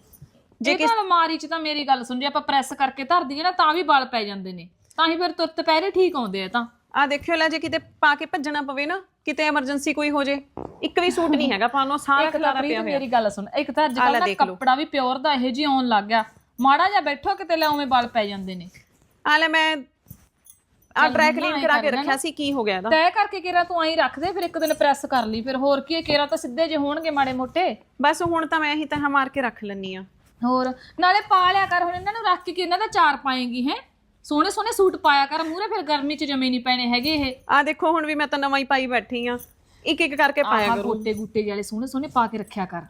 ਜੇ ਕਿ ਅਲਮਾਰੀ 'ਚ ਤਾਂ ਮੇਰੀ ਗੱਲ ਸੁਣ ਜੇ ਆਪਾਂ ਪ੍ਰੈਸ ਕਰਕੇ ਧਰ ਦਈਏ ਨਾ ਤਾਂ ਵੀ ਬਲ ਪੈ ਜਾਂਦੇ ਨੇ। ਤਾਂ ਹੀ ਫਿਰ ਤੁਰਤ ਪਹਿਰੇ ਠੀਕ ਆਉਂਦੇ ਆ ਤਾਂ। ਆ ਦੇਖਿਓ ਲੈ ਜੇ ਕਿਤੇ ਪਾ ਕੇ ਭੱਜਣਾ ਪਵੇ ਨਾ ਕਿਤੇ ਐਮਰਜੈਂਸੀ ਕੋਈ ਹੋ ਜੇ ਇੱਕ ਵੀ ਸੂਟ ਨਹੀਂ ਹੈਗਾ ਪਾਉਣ ਨੂੰ ਸਾਰਾ ਇੱਕ ਖਲਾਰਾ ਪਿਆ ਹੋਇਆ। ਮੇਰੀ ਗੱਲ ਸੁਣ ਇੱਕ ਤਾਂ ਅੱਜ ਕੱਲ੍ਹ ਨਾ। ਕੱਪੜਾ ਵੀ ਪਿਓਰ ਦਾ ਇਹੋ ਜਿਹੀ ਆਉਣ ਲੱਗ ਗਿਆ। ਮਾੜਾ ਜਿਹਾ ਬੈਠੋ ਕਿਤੇ ਲੈ ਉਵੇਂ ਬਲ ਪੈ ਜਾਂਦੇ ਨੇ। ਆ ਲੈ ਮੈਂ ਆ ਡਰਾਈ ਕਲੀਨ ਕਰਾ ਕੇ। ਰੱਖਿਆ ਸੀ ਕੀ ਹੋ ਗਿਆ ਇਹਦਾ? ਤੈਅ ਕਰਕੇ ਕੇਰਾ ਤੂੰ ਐਂ ਰੱਖ ਦੇ ਫਿਰ ਇੱਕ ਦਿਨ ਪ੍ਰੈਸ ਕਰ ਲਈ ਫਿਰ ਹੋਰ ਕੀ ਹੈ, ਕੇਰਾ ਤਾਂ ਸਿੱਧੇ ਜੇ ਹੋਣਗੇ ਮਾੜੇ ਮੋਟੇ। ਬਸ ਹੁਣ ਤਾਂ ਮੈਂ ਇਹੀ ਤਹਾਂ ਮਾਰ ਕੇ ਰੱਖ ਲੈਣੀ ਆ ਹੋਰ ਨਾਲੇ ਪਾ ਲਿਆ ਕਰ ਹੁਣ ਇਹਨਾਂ ਨੂੰ ਰੱਖ ਕੇ ਕਿ ਇਹਨਾਂ ਦਾ ਚਾਰ ਪਾਏਗੀ ਹੈ। ਸੋਹਣੇ ਸੋਹਣੇ ਸੂਟ ਪਾਇਆ ਕਰ ਮੂਰੇ ਫਿਰ ਗਰਮੀ 'ਚ ਜਮੇ ਨਹੀਂ ਪੈਣੇ ਹੈਗੇ ਇਹ। ਆ ਦੇਖੋ ਹੁਣ ਵੀ ਮੈਂ ਤਾਂ ਨਵਾਂ ਹੀ ਪਾਈ ਬੈਠੀ ਆ ਇੱਕ ਇੱਕ ਕਰਕੇ ਪਾਇਆ ਆਹ ਕਰੋ। ਗੋਟੇ ਗੂਟੇ ਵਾਲੇ ਸੋਹਣੇ ਸੋਹਣੇ ਪਾ ਕੇ ਰੱਖਿਆ ਕਰ।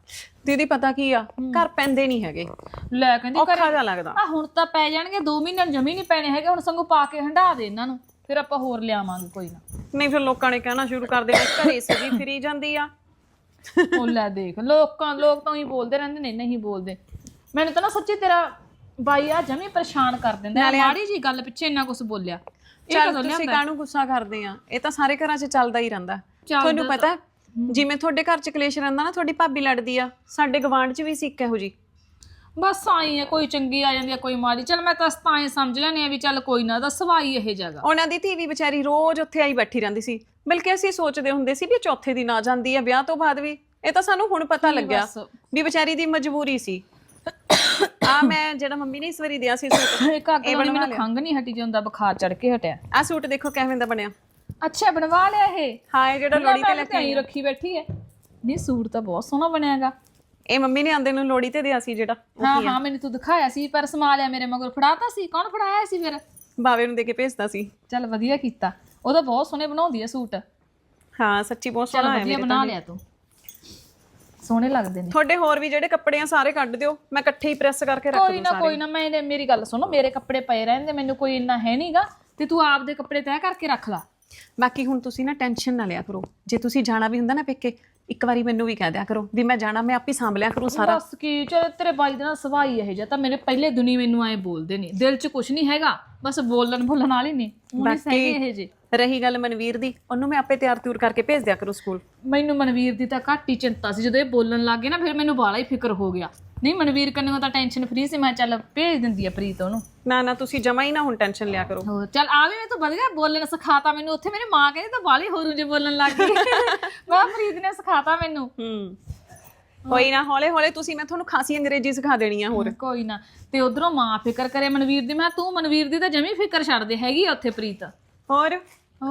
ਦੀਦੀ ਪਤਾ ਕੀ ਆ? ਘਰ ਪੈਂਦੇ ਨਹੀਂ ਹੈਗੇ। ਲੈ ਕਹਿੰਦੀ ਔਖਾ ਜਿਹਾ ਲੱਗਦਾ। ਆ ਹੁਣ ਤਾਂ ਪੈ ਜਾਣਗੇ 2 ਮਹੀਨੇ ਨੂੰ ਜਮੀ ਨਹੀਂ ਪੈਣੇ ਹੈਗੇ ਹੁਣ ਸੰਗੋ ਪਾ ਕੇ ਹੰਡਾ ਦੇ ਇਹਨਾਂ ਨੂੰ। ਫਿਰ ਆਪਾਂ ਹੋਰ ਲਿਆਵਾਂਗੇ ਕੋਈ ਨਾ। ਨਹੀਂ ਫਿਰ ਲੋਕਾਂ ਨੇ ਕਹਿਣਾ ਸ਼ੁਰੂ ਕਰ ਦੇਣਾ ਘਰੇ ਸਜੀ ਫਿਰੀ ਜਾਂਦੀ ਆ। ਉਹ ਲੈ ਦੇਖ ਲੋਕਾਂ ਲੋਕ ਤਾਂ ਹੀ ਬੋਲਦੇ ਰਹਿੰਦੇ ਨੇ ਨਹੀਂ ਬੋਲਦੇ। ਮੈਨੂੰ ਤਾਂ ਨਾ ਸੱਚੀ ਤੇਰਾ ਬਾਈ ਆ ਜਮੀ ਪਰੇਸ਼ਾਨ ਕਰ ਦਿੰਦਾ। ਹੈ। ਮਾੜੀ ਜੀ ਗੱਲ ਪਿੱਛੇ ਇੰਨਾ ਕੁਝ ਬੋਲਿਆ। ਇਹ ਚੱਲ ਤੁਸੀਂ ਕਾਹਨੂੰ ਗੁੱਸਾ ਕਰਦੇ ਆ? ਇਹ ਤਾਂ ਸਾਰੇ ਘਰਾਂ 'ਚ ਚੱਲਦਾ ਹੀ ਰਹਿੰਦਾ। ਤੁਹਾਨੂੰ ਪਤਾ ਹੈ, ਜਿਵੇਂ ਤੁਹਾਡੇ ਘਰ 'ਚ ਕਲੇਸ਼ ਰਹਿੰਦਾ ਨਾ ਤੁਹਾਡੀ ਭਾਬੀ ਲੜਦੀ ਆ ਸਾਡੇ ਗਵਾਂਢ 'ਚ ਵੀ ਸੀ ਇੱਕ ਇਹੋ ਜੀ ਬਸ ਆਈ ਹੈ ਕੋਈ ਚੰਗੀ ਆ ਜਾਂਦੀ ਹੈ ਕੋਈ ਮਾੜੀ। ਚਲ ਮੈਂ ਤਾਂ ਤਾਂ ਹੀ ਸਮਝ ਲੈਣੀ ਆ ਵੀ ਚੱਲ ਕੋਈ ਨਾ ਦਾ ਸਵਾਈ ਇਹ ਜਗ੍ਹਾ। ਉਹਨਾਂ ਦੀ ਧੀ ਵੀ ਵਿਚਾਰੀ ਰੋਜ਼ ਉੱਥੇ ਆਈ ਬੈਠੀ ਰਹਿੰਦੀ ਸੀ। ਬਲਕਿ ਅਸੀਂ ਸੋਚਦੇ ਹੁੰਦੇ ਸੀ ਵੀ ਇਹ ਚੌਥੇ ਦਿਨ ਆ ਜਾਂਦੀ ਆ ਵਿਆਹ ਤੋਂ ਬਾਅਦ ਵੀ। ਇਹ ਤਾਂ ਸਾਨੂੰ ਹੁਣ ਪਤਾ ਲੱਗਿਆ ਬਸ। ਵੀ ਵਿਚਾਰੀ ਦੀ ਮਜਬੂਰੀ ਸੀ। ਆ ਮੈਂ ਜਿਹੜਾ ਮੰਮੀ ਨੇ ਇਸ ਵਾਰੀ ਦਿਆ ਸੀ ਸੂਟ ਇੱਕ ਅੱਗ ਵਾਲੀ ਮੈਨੂੰ ਖੰਗ ਨਹੀਂ ਹਟੀ ਜਾਂਦਾ ਬੁਖਾਰ ਚੜ ਕੇ ਹਟਿਆ। ਆ ਸੂਟ ਦੇਖੋ ਕਿਵੇਂ ਦਾ ਬਣਿਆ। ਅੱਛਾ ਬਣਵਾ ਲਿਆ ਇਹ? ਹਾਂ ਇਹ ਜਿਹੜਾ ਲੋੜੀ ਤੇ ਲੈ ਕੇ ਆਈ ਰੱਖੀ ਬੈਠੀ ਹੈ ਨਹੀਂ ਸੂਟ ਤਾਂ ਬਹੁਤ ਸੋਹਣਾ ਬਣਿਆਗਾ। ਇਹ ਮੰਮੀ ਨੇ ਆਂਦੇ ਨੂੰ ਲੋੜੀ ਤੇ ਦਿਆ ਸੀ ਜਿਹੜਾ ਹਾਂ ਹਾਂ ਮੈਨੂੰ ਤੂੰ ਦਿਖਾਇਆ ਸੀ ਪਰ ਸਮਾ ਲਿਆ ਮੇਰੇ ਮਗਰ। ਫੜਾਤਾ ਸੀ? ਕੌਣ ਫੜਾਇਆ ਸੀ ਫਿਰ? ਬਾਵੇ ਨੂੰ ਦੇ ਕੇ ਭੇਜਦਾ ਸੀ। ਚੱਲ ਵਧੀਆ ਕੀਤਾ। ਉਹ ਤਾਂ ਬਹੁਤ ਸੋਹਣੇ ਬਣਾਉਂਦੀ ਹੈ ਸੂਟ। ਹਾਂ ਸੱਚੀ ਬਹੁਤ ਸੋਹਣਾ ਹੈ ਵਧੀਆ ਬਣਾ ਲਿਆ ਤੂੰ। ਸੋਹਣੇ ਲੱਗਦੇ ਨੇ। ਤੁਹਾਡੇ ਹੋਰ ਵੀ ਜਿਹੜੇ ਕੱਪੜੇ ਆ ਸਾਰੇ ਕੱਢ ਦਿਓ। ਮੈਂ ਇਕੱਠੇ ਹੀ ਪ੍ਰੈਸ ਕਰਕੇ ਰੱਖ ਕੋਈ ਨਾ ਕੋਈ ਨਾ ਮੈਂ ਮੇਰੀ ਗੱਲ ਸੁਣੋ ਮੇਰੇ ਕੱਪੜੇ ਪਏ ਰਹਿੰਦੇ ਮੈਨੂੰ ਕੋਈ ਇੰਨਾ ਹੈ ਨਹੀਂਗਾ ਤੇ ਤੂੰ ਆਪਦੇ ਕੱਪੜੇ ਤੈਅ ਕਰਕੇ ਰੱਖ ਲਾ। ਬਾਕੀ ਹੁਣ ਤੁਸੀਂ ਨਾ ਟੈਨਸ਼ਨ ਨਾ ਲਿਆ ਕਰੋ। ਜੇ ਤੁਸੀਂ ਜਾਣਾ ਵੀ ਹੁੰਦਾ ਨਾ ਪੇਕੇ ਇੱਕ ਵਾਰੀ ਮੈਨੂੰ ਵੀ ਕਹਿ ਦਿਆ ਕਰੋ ਵੀ ਮੈਂ ਜਾਣਾ ਮੈਂ ਆਪੇ ਸਾਂਭ ਲਿਆ ਕਰੂੰ ਸਾਰਾ। ਬਸ ਕੀ ਚਲ ਤੇਰੇ ਬਾਈ ਦਾ ਨਾ ਸੁਭਾਅ ਹੀ ਇਹ ਜਿਹਾ ਤਾਂ ਮੇਰੇ ਪਹਿਲੇ ਦੁਨੀ ਮੈਨੂੰ ਐ ਬੋਲਦੇ ਨੇ। ਦਿਲ 'ਚ ਕੁਝ ਨਹੀਂ ਹੈਗਾ ਬਸ ਬੋਲਣ ਬੋਲਣ ਵਾਲੇ ਨੇ। ਉਹ ਨਹੀਂ ਸਹੀ ਇਹ ਜੇ ਰਹੀ ਗੱਲ ਮਨਵੀਰ ਦੀ ਉਹਨੂੰ ਮੈਂ ਆਪੇ ਤਿਆਰ ਤਿਉਰ ਕਰਕੇ ਭੇਜ ਦਿਆ ਕਰੂੰ ਸਕੂਲ। ਮੈਨੂੰ ਮਨਵੀਰ ਦੀ ਤਾਂ ਘੱਟ ਹੀ ਚਿੰਤਾ ਸੀ ਜਦੋਂ ਇਹ ਬੋਲਣ ਲੱਗ ਗਏ ਨਾ ਫਿਰ ਮੈਨੂੰ ਬਾਲਾ ਹੀ ਫਿਕਰ ਹੋ ਗਿਆ। ਨਹੀਂ ਮਨਵੀਰ ਕੰਨੋਂ ਤਾਂ ਟੈਨਸ਼ਨ ਫ੍ਰੀ ਸੀ ਮੈਂ ਚੱਲ ਭੇਜ ਦਿੰਦੀ ਆ ਪ੍ਰੀਤ ਉਹਨੂੰ। ਨਾ ਨਾ ਤੁਸੀਂ ਜਮਾ ਹੀ ਨਾ ਹੁਣ ਟੈਨਸ਼ਨ ਲਿਆ ਕਰੋ। ਹੋਰ ਚੱਲ ਆ ਵੀ ਮੈਂ ਤੂੰ ਵਧੀਆ ਬੋਲਣ ਸਿਖਾਤਾ ਮੈਨੂੰ। ਉੱਥੇ ਮੇਰੀ ਮਾਂ ਕਹਿੰਦੀ ਤੂੰ ਬਾਲੀ ਹੋਰੂ ਜੇ ਬੋਲਣ ਲੱਗ ਗਈ। [laughs] ਮੈਂ ਪ੍ਰੀਤ ਨੇ ਸਿਖਾਤਾ ਮੈਨੂੰ। ਹੂੰ। ਕੋਈ ਨਾ ਹੌਲੇ ਹੌਲੇ ਤੁਸੀਂ ਮੈਂ ਤੁਹਾਨੂੰ ਖਾਸੀ ਅੰਗਰੇਜ਼ੀ ਸਿਖਾ ਦੇਣੀ ਆ ਹੋਰ ਕੋਈ ਨਾ। ਤੇ ਉਧਰੋਂ ਮਾਂ ਫਿਕਰ ਕਰੇ ਮਨਵੀਰ ਦੀ। ਮੈਂ ਕਿਹਾ ਤੂੰ ਮਨਵੀਰ ਦੀ ਤਾਂ ਜਮੀ ਫਿਕਰ ਛੱਡ ਦੇ ਹੈਗੀ ਆ ਉੱਥੇ ਪ੍ਰੀਤ? ਹੋਰ?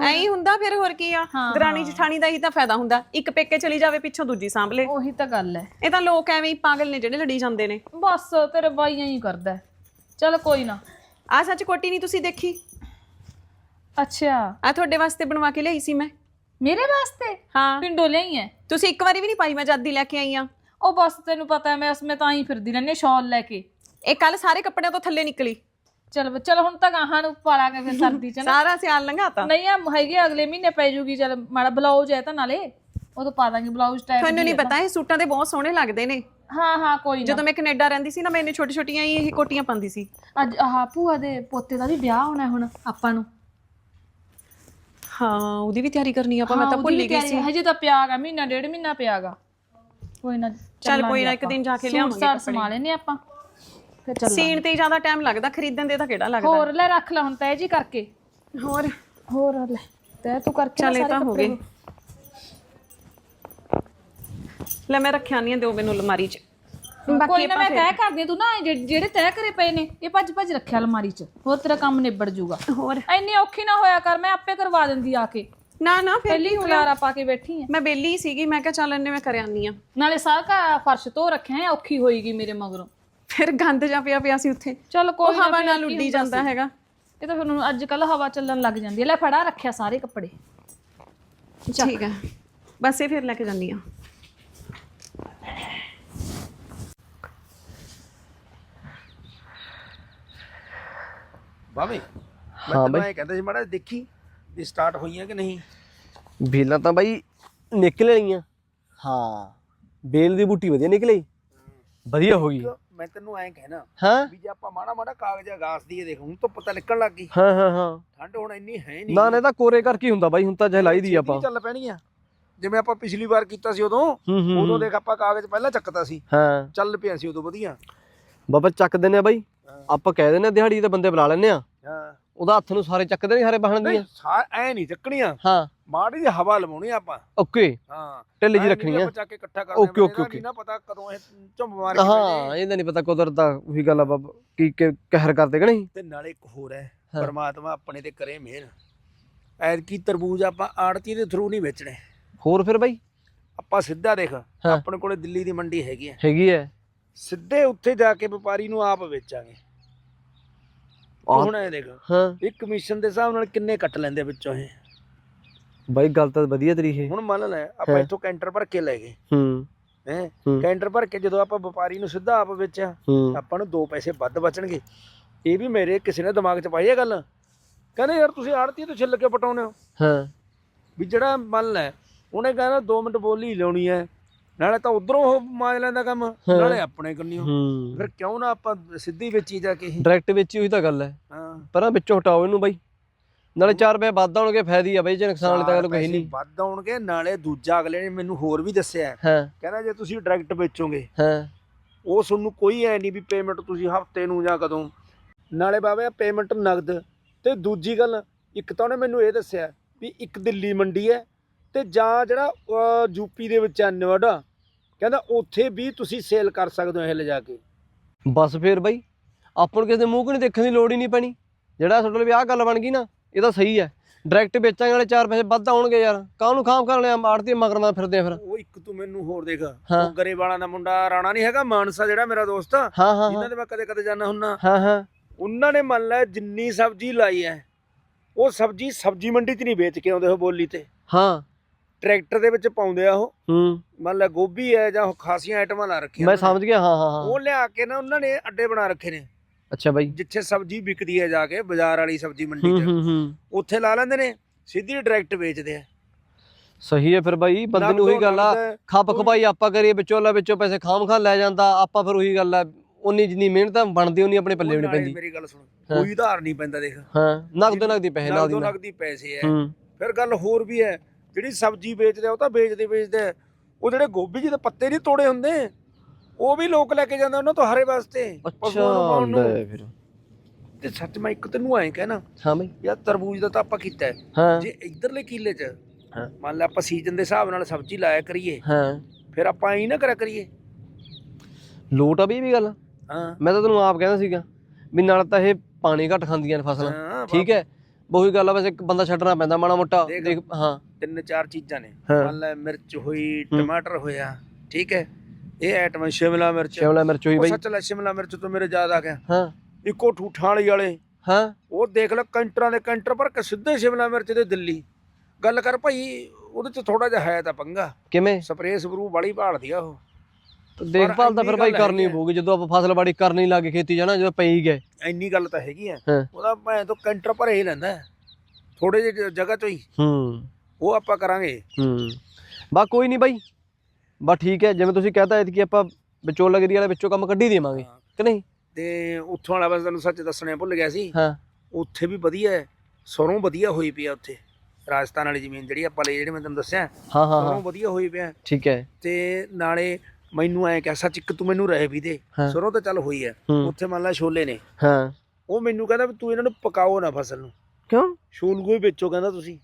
ਐਂ ਹੀ ਹੁੰਦਾ ਫਿਰ ਹੋਰ ਕੀ ਆ? ਦਰਾਣੀ ਜਠਾਣੀ ਦਾ ਹੀ ਤਾਂ ਫਾਇਦਾ ਹੁੰਦਾ। ਇੱਕ ਪੇਕੇ ਚਲੀ ਜਾਵੇ ਪਿੱਛੋਂ ਦੂਜੀ ਸਾਂਭ ਲੇ ਉਹੀ ਤਾਂ ਗੱਲ ਹੈ ਇਹ ਤਾਂ ਲੋਕ ਐਵੇਂ ਹੀ ਪਾਗਲ ਨੇ ਜਿਹੜੇ ਲੜੀ ਜਾਂਦੇ ਨੇ। ਬਸ ਤੇਰੇ ਬਾਈਆਂ ਹੀ ਕਰਦਾ। ਹੈ। ਚੱਲ ਕੋਈ ਨਾ। ਆ ਸੱਚ ਕੋਟੀ ਨਹੀਂ ਤੁਸੀਂ ਦੇਖੀ? ਅੱਛਾ। ਆ ਤੁਹਾਡੇ ਵਾਸਤੇ ਬਣਵਾ ਕੇ ਲਈ ਸੀ ਮੈਂ। ਮੇਰੇ ਵਾਸਤੇ? ਹਾਂ। ਪਿੰਡੋਂ ਲਈ ਹੈ ਤੁਸੀਂ ਇੱਕ ਵਾਰੀ ਵੀ ਨਹੀਂ ਪਾਈ ਮੈਂ ਜਦ ਦੀ ਲੈ ਕੇ ਆਈ ਆ। ਉਹ ਬਸ ਤੈਨੂੰ ਪਤਾ ਹੈ ਮੈਂ ਅਸਮੇ ਤਾਂ ਹੀ ਫਿਰਦੀ ਰਹਿੰਦੀ ਹਾਂ ਸ਼ਾਲ ਲੈ ਕੇ। ਇਹ ਕੱਲ ਸਾਰੇ ਕੱਪੜਿਆਂ ਤੋਂ ਥੱਲੇ ਨਿਕਲੀ। ਚੱਲ ਚੱਲ ਹੁਣ ਤਾਂ ਗਾਹਾਂ ਨੂੰ ਪਾਲਾਂਗੇ ਫਿਰ ਸਰਦੀ ਚ ਨਾ। ਸਾਰਾ ਸਿਆਲ ਲੰਘਾਤਾ। ਨਹੀਂ ਆ ਹੈਗੇ ਅਗਲੇ ਮਹੀਨੇ ਪੈ ਜੂਗੀ ਚੱਲ ਮਾੜਾ ਬਲਾਊਜ਼ ਹੈ ਤਾਂ ਨਾਲੇ ਉਹ ਤਾਂ ਪਾ ਦਾਂਗੇ ਬਲਾਊਜ਼ ਟਾਈਪ ਤੁਹਾਨੂੰ ਨਹੀਂ ਪਤਾ ਇਹ ਸੂਟਾਂ ਦੇ ਬਹੁਤ ਸੋਹਣੇ ਲੱਗਦੇ ਨੇ। ਹਾਂ ਹਾਂ ਕੋਈ ਨਾ। ਜਦੋਂ ਮੈਂ ਕੈਨੇਡਾ ਰਹਿੰਦੀ ਸੀ ਨਾ ਮੈਂ ਇੰਨੇ ਛੋਟੀ ਛੋਟੀਆਂ ਹੀ ਇਹ ਕੋਟੀਆਂ ਪਾਉਂਦੀ ਸੀ। ਅੱਜ ਆਹ ਭੂਆ ਦੇ ਪੋਤੇ ਦਾ ਵੀ ਵਿਆਹ ਹੋਣਾ ਹੁਣ ਆਪਾਂ ਨੂੰ। ਹਾਂ ਉਹਦੀ ਵੀ ਤਿਆਰੀ ਕਰਨੀ ਆ ਆਪਾਂ ਮੈਂ ਤਾਂ ਭੁੱਲ ਹੀ ਗਈ ਸੀ। ਹਜੇ ਤਾਂ ਪਿਆਗਾ ਮਹੀਨਾ ਡੇਢ ਮਹੀਨਾ ਪਿਆਗਾ। ਕੋਈ ਨਾ ਚੱਲ ਕੋਈ ਨਾ ਇੱਕ ਦਿਨ ਜਾ ਕੇ ਲਿਆਵਾਂਗੇ ਸਾਰ ਸਮਾ ਲੈਨੇ ਆਪਾਂ। ਫਿਰ ਚੱਲ ਸੀਣ ਤੇ ਹੀ ਜ਼ਿਆਦਾ ਟਾਈਮ ਲੱਗਦਾ ਖਰੀਦਣ ਦੇ ਤਾਂ ਕਿਹੜਾ ਲੱਗਦਾ? ਹੋਰ ਲੈ ਰੱਖ ਲੈ ਹੁਣ ਤੈ ਜੀ ਕਰਕੇ। ਹੋਰ? ਹੋਰ ਲੈ। ਤੈ ਤੂੰ ਕਰਕੇ ਚੱਲ ਇਹ ਤਾਂ ਹੋ ਗਏ। ਲੈ ਮੈਂ ਰੱਖਿਆ ਨਹੀਂ ਦਿਓ ਮੈਨੂੰ ਅਲਮਾਰੀ 'ਚ। ਕੋਈ ਨਾ ਮੈਂ ਤੈਅ ਕਰਦੀ ਹਾਂ, ਤੂੰ ਨਾ ਇਹ ਜਿਹੜੇ ਜਿਹੜੇ ਤੈਅ ਕਰੇ ਪਏ ਨੇ ਇਹ ਭੱਜ ਭੱਜ ਰੱਖਿਆ ਅਲਮਾਰੀ 'ਚ। ਹੋਰ ਤੇਰਾ ਕੰਮ ਨਿਬੜ ਜੂਗਾ। ਹੋਰ? ਐਨੀ ਔਖੀ ਨਾ ਹੋਇਆ ਕਰ ਮੈਂ ਆਪੇ ਕਰਵਾ ਦਿੰਦੀ ਆ ਕੇ। ਨਾ ਨਾ ਫਿਰ ਪਹਿਲੀ ਹੁਲਾਰਾ ਪਾ ਕੇ ਬੈਠੀ ਆ। ਮੈਂ ਬੇਲੀ ਸੀਗੀ ਮੈਂ ਕਿਹਾ ਚੱਲ ਇੰਨੇ ਮੈਂ ਕਰ ਆਨੀ ਆ। ਨਾਲੇ ਸਾਰਾ ਫਰਸ਼ ਧੋ ਰੱਖਿਆ ਹੈ ਔਖੀ ਹੋਏਗੀ ਮੇਰੇ ਮਗਰੋਂ। ਫਿਰ ਗੰਦ ਜਾ ਪਿਆ ਪਿਆ ਸੀ ਉੱਥੇ। ਚੱਲ ਉਹ ਕੋਈ ਨਾ ਹਵਾ ਫਿਰ ਨਾਲ ਕੀ ਉੱਡੀ ਹੁੰਦਾ ਜਾਂਦਾ ਹੈਗਾ। ਇਹ ਤਾਂ ਫਿਰ ਹੁਣ ਅੱਜ ਕੱਲ ਹਵਾ ਚੱਲਣ ਲੱਗ ਜਾਂਦੀ ਹੈ। ਲੈ ਫੜਾ ਰੱਖਿਆ ਸਾਰੇ ਕੱਪੜੇ। ਠੀਕ ਹੈ ਬਸ ਇਹ ਫਿਰ ਲੈ ਕੇ ਜਾਂਦੀ ਆ। ਬਾਵੇ ਮੈਂ ਤੈਨੂੰ ਐਂ ਕਹਿੰਦਾ ਸੀ ਮਾੜਾ ਜਿਹਾ ਦੇਖੀ ਵੀ ਸਟਾਰਟ ਹੋਈਆਂ ਕਿ ਨਹੀਂ? ਬੇਲਾਂ ਤਾਂ ਬਾਈ ਨਿਕਲ ਆਈਆਂ। ਹਾਂ। ਬੇਲ ਦੀ ਬੂਟੀ ਵਧੀਆ ਨਿਕਲੀ। ਵਧੀਆ ਹੋ ਗਈ। ਮੈਂ ਤੈਨੂੰ ਐਂ ਕਹਿਣਾ ਹਾਂ। ਵੀ ਜੇ ਆਪਾਂ ਮਾੜਾ ਮਾੜਾ ਕਾਗਜ਼ ਅਗਾਸ ਦੀਏ ਦੇਖ ਹੁਣ ਤਾਂ ਪਤਾ ਨਿਕਲਣ ਲੱਗ ਗਈ। ਹਾਂ ਹਾਂ ਹਾਂ। ਠੰਡ ਹੁਣ ਇੰਨੀ ਹੈ ਨਹੀਂ। ਨਾ ਨਾ ਤਾਂ ਕੋਰੇ ਕਰਕੇ ਹੁੰਦਾ ਬਾਈ ਹੁਣ ਤਾਂ ਜਹਲਾਈ ਦੀ ਆਪਾਂ। ਚੱਲ ਪੈਣਗੀਆਂ। ਜਿਵੇਂ ਆਪਾਂ ਪਿਛਲੀ ਵਾਰ ਕੀਤਾ ਸੀ ਉਦੋਂ ਉਦੋਂ ਦੇਖ ਆਪਾਂ ਕਾਗਜ਼ ਪਹਿਲਾਂ ਚੱਕਤਾ ਸੀ। ਹਾਂ। ਚੱਲ ਪਿਆ ਸੀ ਉਦੋਂ ਵਧੀਆ। ਬਾਬਾ ਚੱਕ ਦਿੰਨੇ ਆ ਬਾਈ। ਆਪਾਂ ਕਹਿ ਦਿੰਨੇ ਆ ਦਿਹਾੜੀ ਦੇ ਬੰਦੇ ਬੁਲਾ ਲੈਨੇ ਆ। ਹਾਂ। ਉਹਦਾ ਹੱਥ ਨੂੰ ਸਾਰੇ ਚੱਕਦੇ ਨਹੀਂ ਸਾਰੇ ਬਾਹਣ ਦੀਆਂ? ਐ ਨਹੀਂ ਚੱਕਣੀਆਂ। ਹਾਂ। ਮਾੜੀ ਜਿਹੀ ਹਵਾ ਲਵਾਉਣੀ ਆਪਾਂ। ਓਕੇ। ਹਾਂ। ਢਿੱਲੀ ਜੀ ਰੱਖਣੀ ਆ। ਚੱਕ ਕੇ ਇਕੱਠਾ ਕਰਦੇ ਓਕੇ, ਓਕੇ, ਓਕੇ। ਨਾ ਪਤਾ ਕਦੋਂ ਇਹ ਝੁੰਮ ਮਾਰ ਕੇ ਹਾਂ ਇਹਦਾ ਨਹੀਂ ਪਤਾ ਕੁਦਰਤ ਦਾ ਉਹੀ ਗੱਲ ਆ ਬਾਬਾ ਕੀ ਕਿ ਕਹਿਰ ਕਰਦੇ ਕਿ ਨਹੀਂ? ਤੇ ਨਾਲੇ ਇੱਕ ਹੋਰ ਹੈ ਹਾਂ। ਪਰਮਾਤਮਾ ਆਪਣੇ ਤੇ ਕਰੇ ਮਿਹਰ। ਐਤਕੀ ਤਰਬੂਜ ਆਪਾਂ ਆੜਤੀ ਦੇ ਥਰੂ ਨਹੀਂ ਵੇਚਣੇ। ਹੋਰ ਫਿਰ ਬਾਈ? ਆਪਾਂ ਸਿੱਧਾ ਦੇਖ ਆਪਣੇ ਕੋਲੇ ਦਿੱਲੀ ਦੀ ਮੰਡੀ ਹੈਗੀ ਹੈ ਹੈਗੀ ਐ। ਸਿੱਧੇ ਉੱਥੇ ਜਾ ਕੇ ਵਪਾਰੀ ਨੂੰ ਆਪ ਵੇਚਾਂਗੇ। ਹੁਣ ਇਹ ਦੇਖ ਹਾਂ। ਇੱਕ ਕਮਿਸ਼ਨ ਦੇ ਹਿਸਾਬ ਨਾਲ ਕਿੰਨੇ ਕੱਟ ਲੈਂਦੇ ਵਿੱਚੋਂ ਇਹ? ਬਾਈ ਗੱਲ ਤਾਂ ਵਧੀਆ ਤੇਰੀ ਇਹ। ਹੁਣ ਮੰਨ ਲੈ ਆਪਾਂ। ਇੱਥੋਂ ਕੈਂਟਰ ਭਰ ਕੇ ਲੈ ਗਏ। ਹੂੰ। ਹੈ। ਕੈਂਟਰ ਭਰ ਕੇ ਜਦੋਂ ਆਪਾਂ ਵਪਾਰੀ ਨੂੰ ਸਿੱਧਾ ਆਪ ਵੇਚਿਆ ਆਪਾਂ ਨੂੰ ਦੋ ਪੈਸੇ ਵੱਧ ਬਚਣਗੇ। ਇਹ ਵੀ ਮੇਰੇ ਕਿਸੇ ਨੇ ਦਿਮਾਗ 'ਚ ਪਾਈ ਇਹ ਗੱਲ? ਕਹਿੰਦੇ ਯਾਰ ਤੁਸੀਂ ਆੜਤੀ ਤੋਂ ਛਿੱਲ ਕੇ ਪਟਾਉਨੇ ਹੋ? ਹਾਂ। ਵੀ ਜਿਹੜਾ ਮੰਨ ਲੈ ਉਹਨੇ ਕਹਿੰਦਾ 2 ਮਿੰਟ ਬੋਲੀ ਲਾਉਣੀ ਹੈ ਨਾਲੇ ਤਾਂ ਉਧਰੋਂ ਉਹ ਮਾਜ ਲੈਂਦਾ ਕੰਮ ਨਾਲੇ ਆਪਣੇ ਕੰਨਿਓ। ਹੂੰ। ਫਿਰ ਕਿਉਂ ਨਾ ਆਪਾਂ ਸਿੱਧੀ ਵੇਚੀ ਜਾ ਕੇ ਇਹ? ਡਾਇਰੈਕਟ ਵਿੱਚ ਹੀ ਉਹੀ ਤਾਂ ਗੱਲ ਹੈ। ਹਾਂ। ਪਰਾਂ ਵਿੱਚੋਂ ਹਟਾਓ ਇਹਨੂੰ ਬਾਈ। ਨਾਲੇ 4 ਰੁਪਏ ਵੱਧ ਆਉਣਗੇ ਫਾਇਦੀ ਆ ਬਾਈ ਜੇ ਨੁਕਸਾਨ ਵਾਲੀ ਤਾਂ ਗੱਲ ਕੋਈ ਪੈਸੇ ਨਹੀਂ। ਵੱਧ ਆਉਣਗੇ ਨਾਲੇ ਦੂਜਾ ਅਗਲੇ ਨੇ ਮੈਨੂੰ ਹੋਰ ਵੀ ਦੱਸਿਆ ਹੈ। ਹਾਂ। ਕਹਿੰਦਾ ਜੇ ਤੁਸੀਂ ਡਾਇਰੈਕਟ ਵੇਚੋਗੇ ਹਾਂ। ਉਹ ਤੁਹਾਨੂੰ ਕੋਈ ਐ ਨਹੀਂ ਵੀ ਪੇਮੈਂਟ ਤੁਸੀਂ ਹਫ਼ਤੇ ਨੂੰ ਜਾਂ ਕਦੋਂ। ਨਾਲੇ ਬਾਬਾ ਪੇਮੈਂਟ ਨਗਦ। ਤੇ ਦੂਜੀ ਗੱਲ ਇੱਕ ਤਾਂ ਉਹਨੇ ਮੈਨੂੰ ਇਹ ਦੱਸਿਆ ਵੀ ਇੱਕ ਦਿੱਲੀ ਮੰਡੀ ਹੈ ਤੇ ਜਾਂ ਜਿਹੜਾ ਯੂਪੀ ਦੇ ਵਿੱਚ ਹੈ ਨੋਇਡਾ ਕਹਿੰਦਾ ਉੱਥੇ ਵੀ ਤੁਸੀਂ ਸੇਲ ਕਰ ਸਕਦੇ ਹੋ ਇਹ ਲਿਜਾ ਕੇ। ਬਸ ਫੇਰ ਬਾਈ ਆਪਾਂ ਨੂੰ ਕਿਸੇ ਦੇ ਮੂੰਹ ਕਣੀ ਦੇਖਣ ਦੀ ਲੋੜ ਹੀ ਨਹੀਂ ਪੈਣੀ? ਜਿਹੜਾ ਤੁਹਾਡੇ ਲਈ ਵੀ ਆਹ ਗੱਲ ਬਣ ਗਈ ਨਾ ਇਹ ਤਾਂ ਸਹੀ ਹੈ। ਡਾਇਰੈਕਟ ਵੇਚਾਂਗੇ ਵਾਲੇ 4 ਪੈਸੇ ਵੱਧ ਆਉਣਗੇ ਯਾਰ। ਕਾਹਨੂੰ ਖਾਮ ਕਰ ਲਿਆ ਆੜਤੀ ਮਗਰ ਮਾ ਫਿਰਦੇ ਆ ਫਿਰ। ਉਹ ਇੱਕ ਤੂੰ ਮੈਨੂੰ ਹੋਰ ਦੇਖ। ਉਹ ਗਰੇਵਾਲਾਂ ਦਾ ਮੁੰਡਾ ਰਾਣਾ ਨਹੀਂ ਹੈਗਾ ਮਾਨਸਾ ਜਿਹੜਾ ਮੇਰਾ ਦੋਸਤ ਆ ਜਿਨ੍ਹਾਂ ਦੇ ਮੈਂ ਕਦੇ ਕਦੇ ਜਾਣਾ ਹੁੰਨਾ ਹਾਂ ਹਾਂ। ਉਹਨਾਂ ਨੇ ਮੰਨ ਲੈ ਜਿੰਨੀ ਸਬਜ਼ੀ ਲਾਈ ਹੈ ਉਹ ਸਬਜ਼ੀ ਸਬਜ਼ੀ ਮੰਡੀ 'ਚ ਨਹੀਂ ਵੇਚ ਕੇ ਆਉਂਦੇ ਉਹ ਬੋਲੀ ਤੇ। ਹਾਂ। ਟਰੈਕਟਰ ਦੇ ਵਿੱਚ ਪਾਉਂਦੇ ਆ ਉਹ। ਹੂੰ। ਮੰਨ ਲੈ ਗੋਭੀ ਹੈ ਜਾਂ ਖਾਸੀਆਂ ਆਈਟਮਾਂ ਲਾ ਰੱਖੀਆਂ ਮੈਂ। ਸਮਝ ਗਿਆ ਹਾਂ ਹਾਂ ਹਾਂ। ਉਹ ਲਿਆ ਕੇ ਨਾ ਉਹਨਾਂ ਨੇ ਅੱਡੇ ਬਣਾ ਰੱਖੇ ਨੇ। ਅੱਛਾ ਬਾਈ। ਜਿੱਥੇ ਸਬਜ਼ੀ ਵਿਕਦੀ ਹੈ ਜਾ ਕੇ ਬਾਜ਼ਾਰ ਵਾਲੀ ਸਬਜ਼ੀ ਮੰਡੀ 'ਚ। ਹੂੰ ਹੂੰ। ਉੱਥੇ ਲਾ ਲੈਂਦੇ ਨੇ ਸਿੱਧੀ ਡਾਇਰੈਕਟ ਵੇਚਦੇ ਆ। ਸਹੀ ਹੈ ਫਿਰ ਬਾਈ ਬੰਦੇ ਨੂੰ ਉਹੀ ਗੱਲ ਆ ਖੱਪ ਖਪਾਈ ਆਪਾਂ ਕਰੀਏ ਵਿਚੋਲਾ ਵਿੱਚੋਂ ਪੈਸੇ ਖਾਮ ਖਾ ਲੈ ਜਾਂਦਾ ਆਪਾਂ ਫਿਰ ਉਹੀ ਗੱਲ ਆ ਉਨੀ ਜਿੰਨੀ ਮਿਹਨਤ ਆ, ਬਣਦੀ ਉਨੀ ਆਪਣੇ ਪੱਲੇ ਵੀ ਨਹੀਂ ਪੈਂਦੀ। ਮੇਰੀ ਗੱਲ ਸੁਣ। ਕੋਈ ਉਧਾਰ ਨਹੀਂ ਪੈਂਦਾ ਦੇਖ। ਹਾਂ ਨਗਦ ਨਗਦੀ ਪੈਸੇ ਨਾਲ ਦੀ ਨਗਦੋ ਪੈਸੇ ਹੂੰ। ਫਿਰ ਗੱਲ ਹੋਰ ਵੀ ਹੈ ਜਿਹੜੀ ਸਬਜ਼ੀ ਵੇਚਦੇ ਆ ਉਹ ਤਾਂ ਵੇਚਦੇ ਵੇਚਦੇ। ਉਹ ਜਿਹੜੇ ਗੋਭੀ ਜਿਹਦੇ ਪੱਤੇ ਨਹੀਂ ਤੋੜੇ ਹੁੰਦੇ ਉਹ ਵੀ ਲੋਕ ਲੈ ਕੇ ਜਾਂਦੇ ਉਹਨਾਂ ਤੋਂ ਹਰੇ ਵਾਸਤੇ ਅੱਛਾ ਫਿਰ। ਤੇ ਸੱਚ ਮੈਂ ਇੱਕ ਤੈਨੂੰ ਐਂ ਕਹਿਣਾ ਹਾਂ ਬਾਈ। ਯਾਰ ਤਰਬੂਜ ਦਾ ਤਾਂ ਆਪਾਂ ਕੀਤਾ ਹੈ। ਜੇ ਇਧਰਲੇ ਕਿੱਲੇ 'ਚ। ਮੰਨ ਲੈ ਆਪਾਂ ਸੀਜ਼ਨ ਦੇ ਹਿਸਾਬ ਨਾਲ ਸਬਜ਼ੀ ਲਾਇਆ ਕਰੀਏ ਹਾਂ। ਫਿਰ ਆਪਾਂ ਐਂ ਨਾ ਕਰਿਆ ਕਰੀਏ। ਲੋਟ ਆ ਵੀ ਇਹ ਵੀ ਗੱਲ। ਹਾਂ। ਮੈਂ ਤਾਂ ਤੈਨੂੰ ਆਪ ਕਹਿੰਦਾ ਸੀਗਾ ਵੀ ਨਾਲ ਤਾਂ ਇਹ ਪਾਣੀ ਘੱਟ ਖਾਂਦੀਆਂ ਨੇ ਫਸਲਾਂ। ਠੀਕ ਹੈ। ਉਹੀ ਗੱਲ ਆ ਬਸ ਇੱਕ ਬੰਦਾ ਛੱਡਣਾ ਪੈਂਦਾ ਮਾੜਾ ਮੋਟਾ। ਦੇਖ। ਦੇਖ ਹਾਂ। ਤਿੰਨ ਚਾਰ ਚੀਜ਼ਾਂ ਨੇ। ਹਾਂ। ਮੰਨ ਲੈ ਮਿਰਚ ਹੋਈ ਟਮਾਟਰ ਹੋਇਆ ਠੀਕ ਹੈ? ਇਹ ਆਈਟਮ ਸ਼ਿਮਲਾ ਮਿਰਚ। ਸ਼ਿਮਲਾ ਮਿਰਚ ਹੋਈ ਉਹ ਬਾਈ। ਸੱਚ ਲੈ ਸ਼ਿਮਲਾ ਮਿਰਚ ਤੋਂ ਮੇਰੇ ਯਾਦ ਆ ਗਿਆ। ਹਾਂ। ਇੱਕੋ ਠੂਠਾਂ ਵਾਲੀ ਵਾਲੇ। ਹਾਂ। ਉਹ ਦੇਖ ਲੈ ਕੰਟਰਾਂ ਦੇ ਕੰਟਰ ਪਰ ਕਿ ਸਿੱਧੇ ਸ਼ਿਮਲਾ ਮਿਰਚ ਦੇ ਦਿੱਲੀ। ਗੱਲ ਕਰ ਭਾਈ ਉਹਦੇ ਚ ਥੋੜਾ ਜਿਹਾ ਹੈ ਤਾਂ ਪੰਗਾ। ਕਿਵੇਂ? ਸਪਰੇਅ ਸਪਰੂ ਵਾਲੀ ਭਾਲਦੀ ਆ ਉਹ। ਦੇਖਭਾਲ ਤਾਂ ਫਿਰ ਗੱਲ ਕਰਨੀ। ਪਊਗੀ ਜਦੋਂ ਆਪਾਂ ਫਸਲ ਬਾੜੀ ਕਰਨੀ ਲੱਗ ਖੇਤੀ ਜਾਣਾ ਜਦੋਂ ਪਈ ਗਏ। ਇੰਨੀ ਗੱਲ ਤਾਂ ਹੈਗੀ ਆ। ਹਾਂ। ਉਹਦਾ ਭੈਣ ਤੋਂ ਕੰਟਰ ਭਰੇ ਹੀ ਲੈਂਦਾ ਥੋੜੇ ਜਿਹੇ ਜਗ੍ਹਾ ਚੋਂ ਹੀ। ਹੂੰ। ਉਹ ਆਪਾਂ ਕਰਾਂਗੇ। ਹੂੰ। ਬਾ ਕੋਈ ਨਹੀਂ ਬਾਈ। ਬਾ ਠੀਕ ਹੈ ਜਿਵੇਂ ਤੁਸੀਂ ਕਹਤਾ ਕਿ ਆਪਾਂ ਵਿਚੋਲਾ ਗਰੀ ਵਾਲੇ ਵਿੱਚੋਂ ਕੰਮ ਕੱਢੀ ਦੇਵਾਂਗੇ ਕਿ ਨਹੀਂ? ਤੇ ਉੱਥੋਂ ਵਾਲਾ ਬਸ ਤੈਨੂੰ ਸੱਚ ਦੱਸਣੇ ਭੁੱਲ ਗਿਆ ਸੀ। ਹਾਂ। ਉੱਥੇ ਵੀ ਵਧੀਆ ਹੈ। ਸਰੋਂ ਵਧੀਆ ਹੋਈ ਪਈ ਆ ਉੱਥੇ। ਰਾਜਸਥਾਨ ਵਾਲੀ ਜ਼ਮੀਨ ਜਿਹੜੀ ਆਪਾਂ ਲਈ ਜਿਹੜੀ ਮੈਂ ਤੈਨੂੰ ਦੱਸਿਆ। ਹਾਂ ਹਾਂ ਸਰੋਂ ਹਾਂ ਵਧੀਆ ਹੋਈ ਪਿਆ। ਠੀਕ ਹੈ। ਤੇ ਨਾਲੇ ਮੈਨੂੰ ਐ ਕਿਹਾ ਸੱਚ ਇੱਕ ਤੂੰ ਮੈਨੂੰ ਰਹਿ ਵੀ ਦੇ। ਹਾਂ। ਸਰੋਂ ਤਾਂ ਚੱਲ ਹੋਈ ਹੂੰ। ਉੱਥੇ ਮੰਨ ਲੈ ਛੋਲੇ ਨੇ। ਹਾਂ। ਉਹ ਮੈਨੂੰ ਕਹਿੰਦਾ ਵੀ ਤੂੰ ਇਹਨਾਂ ਨੂੰ ਪਕਾਓ ਨਾ ਫਸਲ ਨੂੰ। ਕਿਉਂ? ਸ਼ੂਲਗੋ ਹੀ ਵੇਚੋ ਕਹਿੰਦਾ ਤੁਸੀਂ।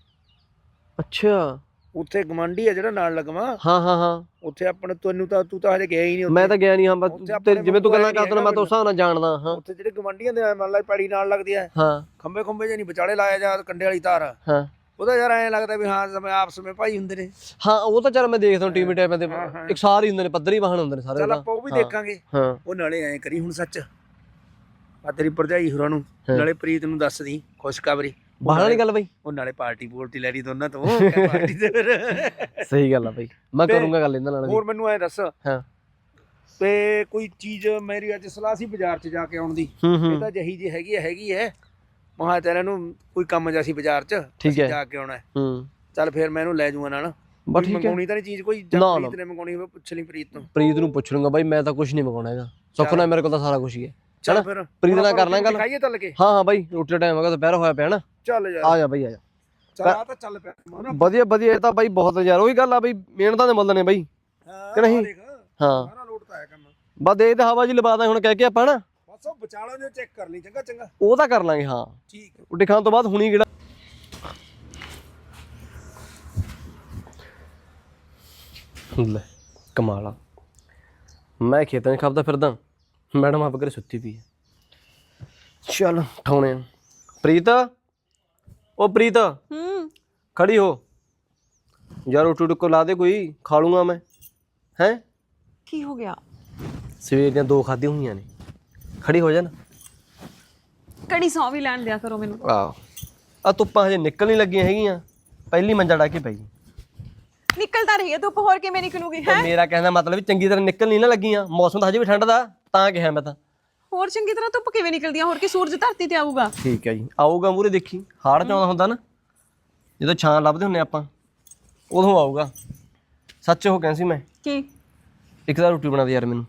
ਅੱਛਾ। ਉੱਥੇ ਗਮੰਡੀ ਆ ਜਿਹੜਾ ਨਾਲ ਲਗਵਾ। ਹਾਂ ਹਾਂ ਹਾਂ। ਉੱਥੇ ਆਪਣੇ ਤੈਨੂੰ ਤਾਂ ਤੂੰ ਤਾਂ ਹਜੇ ਗਿਆ ਹੀ ਨਹੀਂ ਮੈਂ ਤਾਂ ਗਿਆ ਨਹੀਂ ਹਾਂ ਬਸ ਉੱਥੇ ਆਪਣੇ ਤੇ ਜਿਵੇਂ ਤੂੰ ਗੱਲਾਂ ਐਂ ਕਰਦਾ ਮੈਂ ਤਾਂ ਉਸ ਹਿਸਾਬ ਨਾਲ ਜਾਣਦਾ ਹਾਂ। ਉੱਥੇ ਜਿਹੜੇ ਗਮੰਡੀਆਂ ਦੇ ਮੰਨ ਲੈ ਪੈੜੀ ਨਾਲ ਲੱਗਦੀ ਆ। ਹਾਂ। ਖੰਬੇ ਖੰਬੇ ਜੇ ਨਹੀਂ ਵਿਚਾਲੇ ਲਾਇਆ ਜਾ ਕੰਡੇ ਵਾਲੀ ਤਾਰ। ਹਾਂ। ਉਹਦਾ ਯਾਰ ਐਂ ਲੱਗਦਾ ਵੀ ਹਾਂ ਸਮੇਂ ਆਪਸ ਵਿੱਚ ਭਾਈ ਹੁੰਦੇ ਨੇ। ਹਾਂ ਉਹ ਤਾਂ ਚੱਲ ਮੈਂ ਦੇਖਦਾ ਤੇ। ਹਾਂ, ਹਾਂ। ਇਕਸਾਰ ਹੀ ਹੁੰਦੇ ਨੇ ਪੱਧਰੀ ਵਾਹਨ ਹੁੰਦੇ ਨੇ ਸਾਰੇ ਚੱਲ ਆਪਾਂ ਉਹ ਵੀ। ਦੇਖਾਂਗੇ। ਹਾਂ। ਉਹ ਨਾਲੇ ਐਂ ਕਰੀ ਹੁਣ ਸੱਚ। ਆ ਤੇਰੀ ਭਰਜਾਈ ਹੋਰਾਂ ਨੂੰ। ਨਾਲੇ ਪ੍ਰੀਤ ਨੂੰ ਦੱਸ ਦੀ ਖੁਸ਼ਖਬਰੀ। ਬਾਹਰ ਵਾਲੀ ਗੱਲ ਬਾਈ। ਉਹ ਨਾਲੇ ਪਾਰਟੀ ਪੂਰਟੀ ਲੈ ਲਈ ਦੋਨਾਂ ਤੋਂ ਪਾਰਟੀ ਤੇ ਫਿਰ। ਸਹੀ ਗੱਲ ਆ ਬਾਈ। ਮੈਂ ਕਰੂੰਗਾ ਗੱਲ ਇਹਨਾਂ ਨਾਲ ਹੋਰ ਮੈਨੂੰ ਐ ਦੱਸ। ਹਾਂ। ਤੇ ਕੋਈ ਚੀਜ਼ ਮੇਰੀ ਅੱਜ ਸਲਾਹ ਸੀ ਬਾਜ਼ਾਰ 'ਚ ਜਾ ਕੇ ਆਉਣ ਦੀ। ਇਹ ਤਾਂ ਜਹੀ ਜੀ ਹੈਗੀ ਹੈਗੀ ਹੈ ਮਹਾ ਤੇਰੇ ਨੂੰ ਕੋਈ ਕੰਮ ਜਾ ਸੀ ਬਾਜ਼ਾਰ 'ਚ ਠੀਕ ਹੈ। ਜਾ ਕੇ ਆਉਣਾ ਹੈ। ਚੱਲ ਫਿਰ ਮੈਂ ਇਹਨੂੰ ਲੈ ਜਾਊਂਗਾ ਨਾਲ। ਬਸ ਠੀਕ ਹੈ। ਮੰਗਾਉਣੀ ਤਾਂ ਨਹੀਂ ਚੀਜ਼ ਕੋਈ? ਜਾਂ। ਪ੍ਰੀਤ ਨੇ ਮੰਗਾਉਣੀ ਹੋਵੇ ਪੁੱਛ ਲਈ ਪ੍ਰੀਤ ਤੋਂ ਪ੍ਰੀਤ ਨੂੰ ਪੁੱਛ ਲੂੰਗਾ ਬਾਈ ਮੈਂ ਤਾਂ ਕੁਝ ਨਹੀਂ ਮੰਗਾਉਣਾ ਹੈਗਾ। ਸੁੱਖ ਨਾਲ ਮੇਰੇ ਕੋਲ ਤਾਂ ਸਾਰਾ ਕੁਝ ਹੀ ਹੈ। ਚੱਲ ਫਿਰ ਪ੍ਰੀਤ ਨਾਲ ਕਰ ਲਾਂ ਗੱਲ। ਖਾਈਏ ਚੱਲ ਕੇ? ਹਾਂ ਹਾਂ ਬਾਈ ਰੋਟੀ ਦਾ ਟਾਈਮ ਹੋ ਗਿਆ ਦੁਪਹਿਰ ਹੋਇਆ ਪਿਆ ਨਾ। ਚੱਲ ਯਾਰ। ਆ ਜਾ ਬਾਈ ਆ ਜਾ। ਚੱਲ ਆ ਤਾਂ ਚੱਲ ਪਿਆ। ਵਧੀਆ ਵਧੀਆ ਇਹ ਤਾਂ ਬਾਈ ਬਹੁਤ ਯਾਰ। ਉਹੀ ਗੱਲ ਆ ਬਾਈ ਮਿਹਨਤਾਂ ਦੇ ਮੁੱਲ ਨੇ ਬਾਈ। ਕਿ ਨਹੀਂ? ਹਾਂ। ਸਾਰਾ ਲੋਟ ਤਾਂ ਆਇਆ ਕੰਮ। ਬਸ ਦੇ ਤੇ ਹਵਾ ਜੀ ਲਵਾ ਦਾਂ ਹੁਣ ਕਹਿ ਕੇ ਆਪਾਂ ਨਾ ਉਹ ਵਿਚਾਲਾ ਨੇ ਚੈੱਕ ਕਰ ਲਈ ਚੰਗਾ ਚੰਗਾ। ਉਹ ਤਾਂ ਕਰ ਲਾਂਗੇ ਹਾਂ। ਠੀਕ ਹੈ। ਰੋਟੀ ਖਾਣ ਤੋਂ ਬਾਅਦ ਹੁਣੀ ਕਿਹੜਾ ਲੈ ਕਮਾਲ ਆ। ਮੈਂ ਖੇਤਾਂ 'ਚ ਖਾਪਦਾ ਫਿਰਦਾ ਮੈਡਮ ਆਪ ਘਰੇ ਸੁੱਤੀ ਪਈ ਹੈ ਚੱਲ ਠਾਉਣੇ ਆ। ਪ੍ਰੀਤ? ਉਹ ਪ੍ਰੀਤ? ਹੂੰ। ਖੜੀ ਹੋ। ਯਾਰ ਰੋਟੀ ਟੁੱਕੋ ਲਾ ਦੇ ਕੋਈ ਖਾ ਲੂੰਗਾ ਮੈਂ। ਹੈ? ਕੀ ਹੋ ਗਿਆ? ਸਵੇਰ ਦੀਆਂ ਦੋ ਖਾਧੀਆਂ ਹੋਈਆਂ ਨੇ। ਖੜੀ ਹੋ ਜਾ ਨਾ ਕੜੀ ਸੌ ਵੀ ਲੈਣ ਦਿਆ ਕਰੋ ਮੈਨੂੰ। ਆ ਆ ਧੁੱਪਾਂ ਹਜੇ ਨਿਕਲ ਨਹੀਂ ਲੱਗੀਆਂ ਹੈਗੀਆਂ। ਪਹਿਲੀ ਮੰਜਾ ਡਾ ਕੇ ਪਈ ਨਿਕਲ ਤਾਂ ਰਹੀ ਹੈ ਧੁੱਪ ਹੋਰ ਕਿਵੇਂ ਨਿਕਲੂਗੀ ਹੈ? ਤੇ ਮੇਰਾ ਕਹਿਣ ਦਾ ਮਤਲਬ ਵੀ ਚੰਗੀ ਤਰ੍ਹਾਂ ਨਿਕਲ ਨਹੀਂ ਨਾ ਲੱਗੀਆਂ। ਮੌਸਮ ਤਾਂ ਹਜੇ ਵੀ ਠੰਡ ਦਾ ਤਾਂ ਕਿਹਾ ਮੈਂ ਤਾਂ। ਹੋਰ ਚੰਗੀ ਤਰ੍ਹਾਂ ਧੁੱਪ ਕਿਵੇਂ ਨਿਕਲਦੀ ਆ ਹੋਰ ਕੀ ਸੂਰਜ ਧਰਤੀ ਤੇ ਆਊਗਾ? ਠੀਕ ਹੈ ਜੀ। ਆਊਗਾ ਮੂਰੇ ਦੇਖੀ। ਹਾੜ ਚ ਆਉਂਦਾ ਹੁੰਦਾ ਨਾ ਜਦੋਂ ਛਾਂ ਲੱਭਦੇ ਹੁੰਨੇ ਆਪਾਂ ਉਦੋਂ ਆਊਗਾ। ਸੱਚ ਹੋ ਗਿਆ ਸੀ ਮੈਂ। ਕੀ? ਇੱਕ ਤਾਂ ਰੋਟੀ ਬਣਾ ਦੇ ਯਾਰ ਮੈਨੂੰ।